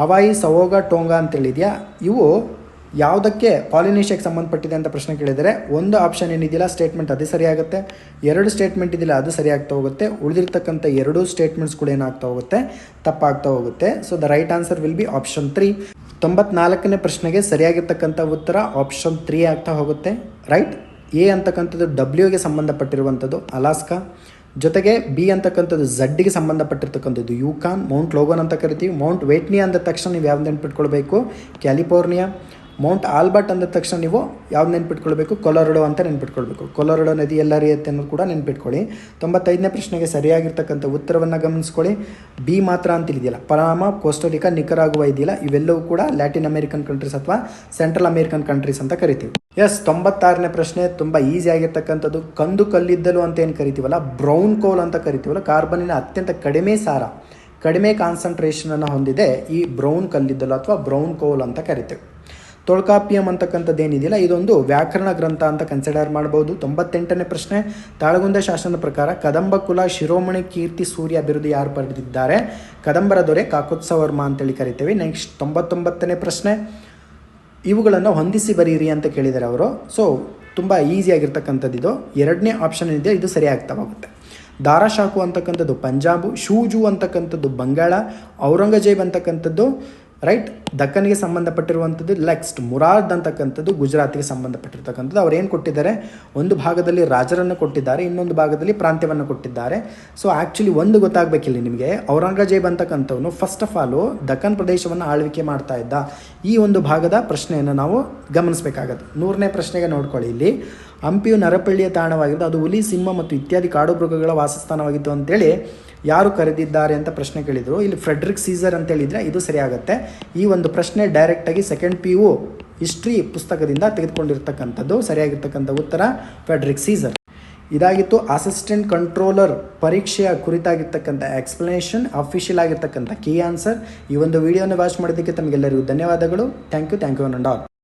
ಹವಾಯಿ, ಸವೋಗ, ಟೋಂಗಾ ಅಂತೇಳಿದೆಯಾ? ಇವು ಯಾವುದಕ್ಕೆ ಪಾಲಿನೇಷಿಯಾಗೆ ಸಂಬಂಧಪಟ್ಟಿದೆ ಅಂತ ಪ್ರಶ್ನೆ ಕೇಳಿದರೆ, ಒಂದು ಆಪ್ಷನ್ ಏನಿದೆಯಲ್ಲ ಸ್ಟೇಟ್ಮೆಂಟ್ ಅದೇ ಸರಿಯಾಗುತ್ತೆ. ಎರಡು ಸ್ಟೇಟ್ಮೆಂಟ್ ಇದೆಯಲ್ಲ ಅದು ಸರಿಯಾಗ್ತಾ ಹೋಗುತ್ತೆ. ಉಳಿದಿರ್ತಕ್ಕಂಥ ಎರಡೂ ಸ್ಟೇಟ್ಮೆಂಟ್ಸ್ ಕೂಡ ಏನಾಗ್ತಾ ಹೋಗುತ್ತೆ? ತಪ್ಪಾಗ್ತಾ ಹೋಗುತ್ತೆ. So the right answer will be option three ತೊಂಬತ್ನಾಲ್ಕನೇ ಪ್ರಶ್ನೆಗೆ ಸರಿಯಾಗಿರ್ತಕ್ಕಂಥ ಉತ್ತರ ಆಪ್ಷನ್ ತ್ರೀ ಆಗ್ತಾ ಹೋಗುತ್ತೆ. ರೈಟ್ ಎ ಅಂತಕ್ಕಂಥದ್ದು ಡಬ್ಲ್ಯೂಗೆ ಸಂಬಂಧಪಟ್ಟಿರುವಂಥದ್ದು. ಅಲಾಸ್ಕಾ ಜೊತೆಗೆ ಬಿ ಅಂತಕ್ಕಂಥದ್ದು ಝಡ್ಗೆ ಸಂಬಂಧಪಟ್ಟಿರ್ತಕ್ಕಂಥದ್ದು ಯುಕಾನ್ ಮೌಂಟ್ ಲೋಗನ್ ಅಂತ ಕರಿತೀವಿ. ಮೌಂಟ್ ವೇಟ್ನಿ ಅಂದ ತಕ್ಷಣ ನೀವು ಯಾವ್ದು ನೆನ್ಪಿಟ್ಕೊಳ್ಬೇಕು? ಕ್ಯಾಲಿಫೋರ್ನಿಯಾ ಮೌಂಟ್ ಆಲ್ಬರ್ಟ್ ಅಂದ ತಕ್ಷಣ ನೀವು ಯಾವ್ದು ನೆನ್ಪಿಟ್ಕೊಳ್ಬೇಕು? ಕೊಲರಡೋ ಅಂತ ನೆನ್ಪಿಟ್ಕೊಳ್ಬೇಕು. ಕೊಲರಡೋ ನದಿ ಎಲ್ಲ ಹರಿಯುತ್ತೆ ಅನ್ನೋದು ಕೂಡ ನೆನ್ಪಿಟ್ಕೊಳ್ಳಿ. ತೊಂಬತ್ತೈದನೇ ಪ್ರಶ್ನೆಗೆ ಸರಿಯಾಗಿರ್ತಕ್ಕಂಥ ಉತ್ತರವನ್ನು ಗಮನಿಸ್ಕೊಳ್ಳಿ. ಬಿ ಮಾತ್ರ ಅಂತ ಇದೆಯಲ್ಲ. ಪನಾಮ ಕೋಸ್ಟೋರಿಕಾ ನಿಕರಾಗುವ ಇದೆಯಲ್ಲ. ಇವೆಲ್ಲವೂ ಕೂಡ ಲ್ಯಾಟಿನ್ ಅಮೆರಿಕನ್ ಕಂಟ್ರೀಸ್ ಅಥವಾ ಸೆಂಟ್ರಲ್ ಅಮೆರಿಕನ್ ಕಂಟ್ರೀಸ್ ಅಂತ ಕರಿತೀವಿ. ಎಸ್, ತೊಂಬತ್ತಾರನೇ ಪ್ರಶ್ನೆ ತುಂಬ ಈಸಿ ಆಗಿರ್ತಕ್ಕಂಥದ್ದು. ಕಂದು ಕಲ್ಲಿದ್ದಲು ಅಂತ ಏನು ಕರಿತೀವಲ್ಲ? ಬ್ರೌನ್ ಕೋಲ್ ಅಂತ ಕರಿತೀವಲ್ಲ. ಕಾರ್ಬನಿನ ಅತ್ಯಂತ ಕಡಿಮೆ ಸಾರ, ಕಡಿಮೆ ಕಾನ್ಸಂಟ್ರೇಷನನ್ನು ಹೊಂದಿದೆ ಈ ಬ್ರೌನ್ ಕಲ್ಲಿದ್ದಲು ಅಥವಾ ಬ್ರೌನ್ ಕೋಲ್ ಅಂತ ಕರಿತೇವೆ. ತೊಳ್ಕಾಪಿಯಂ ಅಂತಕ್ಕಂಥದ್ದು ಏನಿದೆಯಲ್ಲ ಇದೊಂದು ವ್ಯಾಕರಣ ಗ್ರಂಥ ಅಂತ ಕನ್ಸಿಡರ್ ಮಾಡ್ಬೋದು ತೊಂಬತ್ತೆಂಟನೇ ಪ್ರಶ್ನೆ, ತಾಳಗುಂದ ಶಾಸನದ ಪ್ರಕಾರ, ಕದಂಬ ಕುಲ ಶಿರೋಮಣಿ ಕೀರ್ತಿ ಸೂರ್ಯ ಬಿರುದು ಯಾರು ಪಡೆದಿದ್ದಾರೆ? ಕದಂಬರ ದೊರೆ ಕಾಕೋತ್ಸವರ್ಮ ಅಂತೇಳಿ ಕರಿತೇವೆ. ನೆಕ್ಸ್ಟ್ ತೊಂಬತ್ತೊಂಬತ್ತನೇ ಪ್ರಶ್ನೆ, ಇವುಗಳನ್ನು ಹೊಂದಿಸಿ ಬರೀರಿ ಅಂತ ಕೇಳಿದ್ದಾರೆ ಅವರು. ಸೊ ತುಂಬ ಈಸಿಯಾಗಿರ್ತಕ್ಕಂಥದ್ದು ಇದು. ಎರಡನೇ ಆಪ್ಷನ್ ಇದೆ ಇದು ಸರಿ ಆಗ್ತಾ ಹೋಗುತ್ತೆ ದಾರಾಶಾಕು ಅಂತಕ್ಕಂಥದ್ದು ಪಂಜಾಬು, ಶೂಜು ಅಂತಕ್ಕಂಥದ್ದು ಬಂಗಾಳ, ಔರಂಗಜೇಬ್ ಅಂತಕ್ಕಂಥದ್ದು ರೈಟ್ ದಕ್ಕನ್ಗೆ ಸಂಬಂಧಪಟ್ಟಿರುವಂಥದ್ದು ನೆಕ್ಸ್ಟ್ ಮುರಾದ್ ಅಂತಕ್ಕಂಥದ್ದು ಗುಜರಾತಿಗೆ ಸಂಬಂಧಪಟ್ಟಿರ್ತಕ್ಕಂಥದ್ದು ಅವ್ರು ಏನು ಕೊಟ್ಟಿದ್ದಾರೆ ಒಂದು ಭಾಗದಲ್ಲಿ ರಾಜರನ್ನು ಕೊಟ್ಟಿದ್ದಾರೆ ಇನ್ನೊಂದು ಭಾಗದಲ್ಲಿ ಪ್ರಾಂತ್ಯವನ್ನು ಕೊಟ್ಟಿದ್ದಾರೆ ಸೊ ಆ್ಯಕ್ಚುಲಿ ಒಂದು ಗೊತ್ತಾಗಬೇಕಿಲ್ಲ ನಿಮಗೆ ಔರಂಗಜೇಬ್ ಅಂತಕ್ಕಂಥವನು ಫಸ್ಟ್ ಆಫ್ ಆಲು ದಕ್ಕನ್ ಪ್ರದೇಶವನ್ನು ಆಳ್ವಿಕೆ ಮಾಡ್ತಾ ಇದ್ದ ಈ ಒಂದು ಭಾಗದ ಪ್ರಶ್ನೆಯನ್ನು ನಾವು ಗಮನಿಸಬೇಕಾಗತ್ತೆ. ನೂರನೇ ಪ್ರಶ್ನೆಗೆ ನೋಡ್ಕೊಳ್ಳಿ ಇಲ್ಲಿ. ಹಂಪಿಯು ನರಪಳ್ಳಿಯ ತಾಣವಾಗಿದ್ದು, ಅದು ಹುಲಿ, ಸಿಂಹ ಮತ್ತು ಇತ್ಯಾದಿ ಕಾಡು ಮೃಗಗಳ ವಾಸಸ್ಥಾನವಾಗಿತ್ತು ಅಂತೇಳಿ ಯಾರು ಕರೆದಿದ್ದಾರೆ ಅಂತ ಪ್ರಶ್ನೆ ಕೇಳಿದರು. ಇಲ್ಲಿ ಫ್ರೆಡ್ರಿಕ್ ಸೀಸರ್ ಅಂತ ಹೇಳಿದರೆ ಇದು ಸರಿಯಾಗುತ್ತೆ. ಈ ಒಂದು ಪ್ರಶ್ನೆ ಡೈರೆಕ್ಟಾಗಿ ಸೆಕೆಂಡ್ ಪಿ ಯು ಹಿಸ್ಟ್ರಿ ಪುಸ್ತಕದಿಂದ ತೆಗೆದುಕೊಂಡಿರ್ತಕ್ಕಂಥದ್ದು, ಸರಿಯಾಗಿರ್ತಕ್ಕಂಥ ಉತ್ತರ ಫ್ರೆಡ್ರಿಕ್ ಸೀಸರ್. ಇದಾಗಿತ್ತು ಅಸಿಸ್ಟೆಂಟ್ ಕಂಟ್ರೋಲರ್ ಪರೀಕ್ಷೆಯ ಕುರಿತಾಗಿರ್ತಕ್ಕಂಥ ಎಕ್ಸ್ಪ್ಲನೇಷನ್ ಅಫಿಷಿಯಲ್ ಆಗಿರ್ತಕ್ಕಂಥ ಕೀ ಆನ್ಸರ್ ಈ ಒಂದು ವಿಡಿಯೋನ ವಾಚ್ ಮಾಡೋದಕ್ಕೆ ತಮಗೆಲ್ಲರಿಗೂ ಧನ್ಯವಾದಗಳು. Thank you thank you all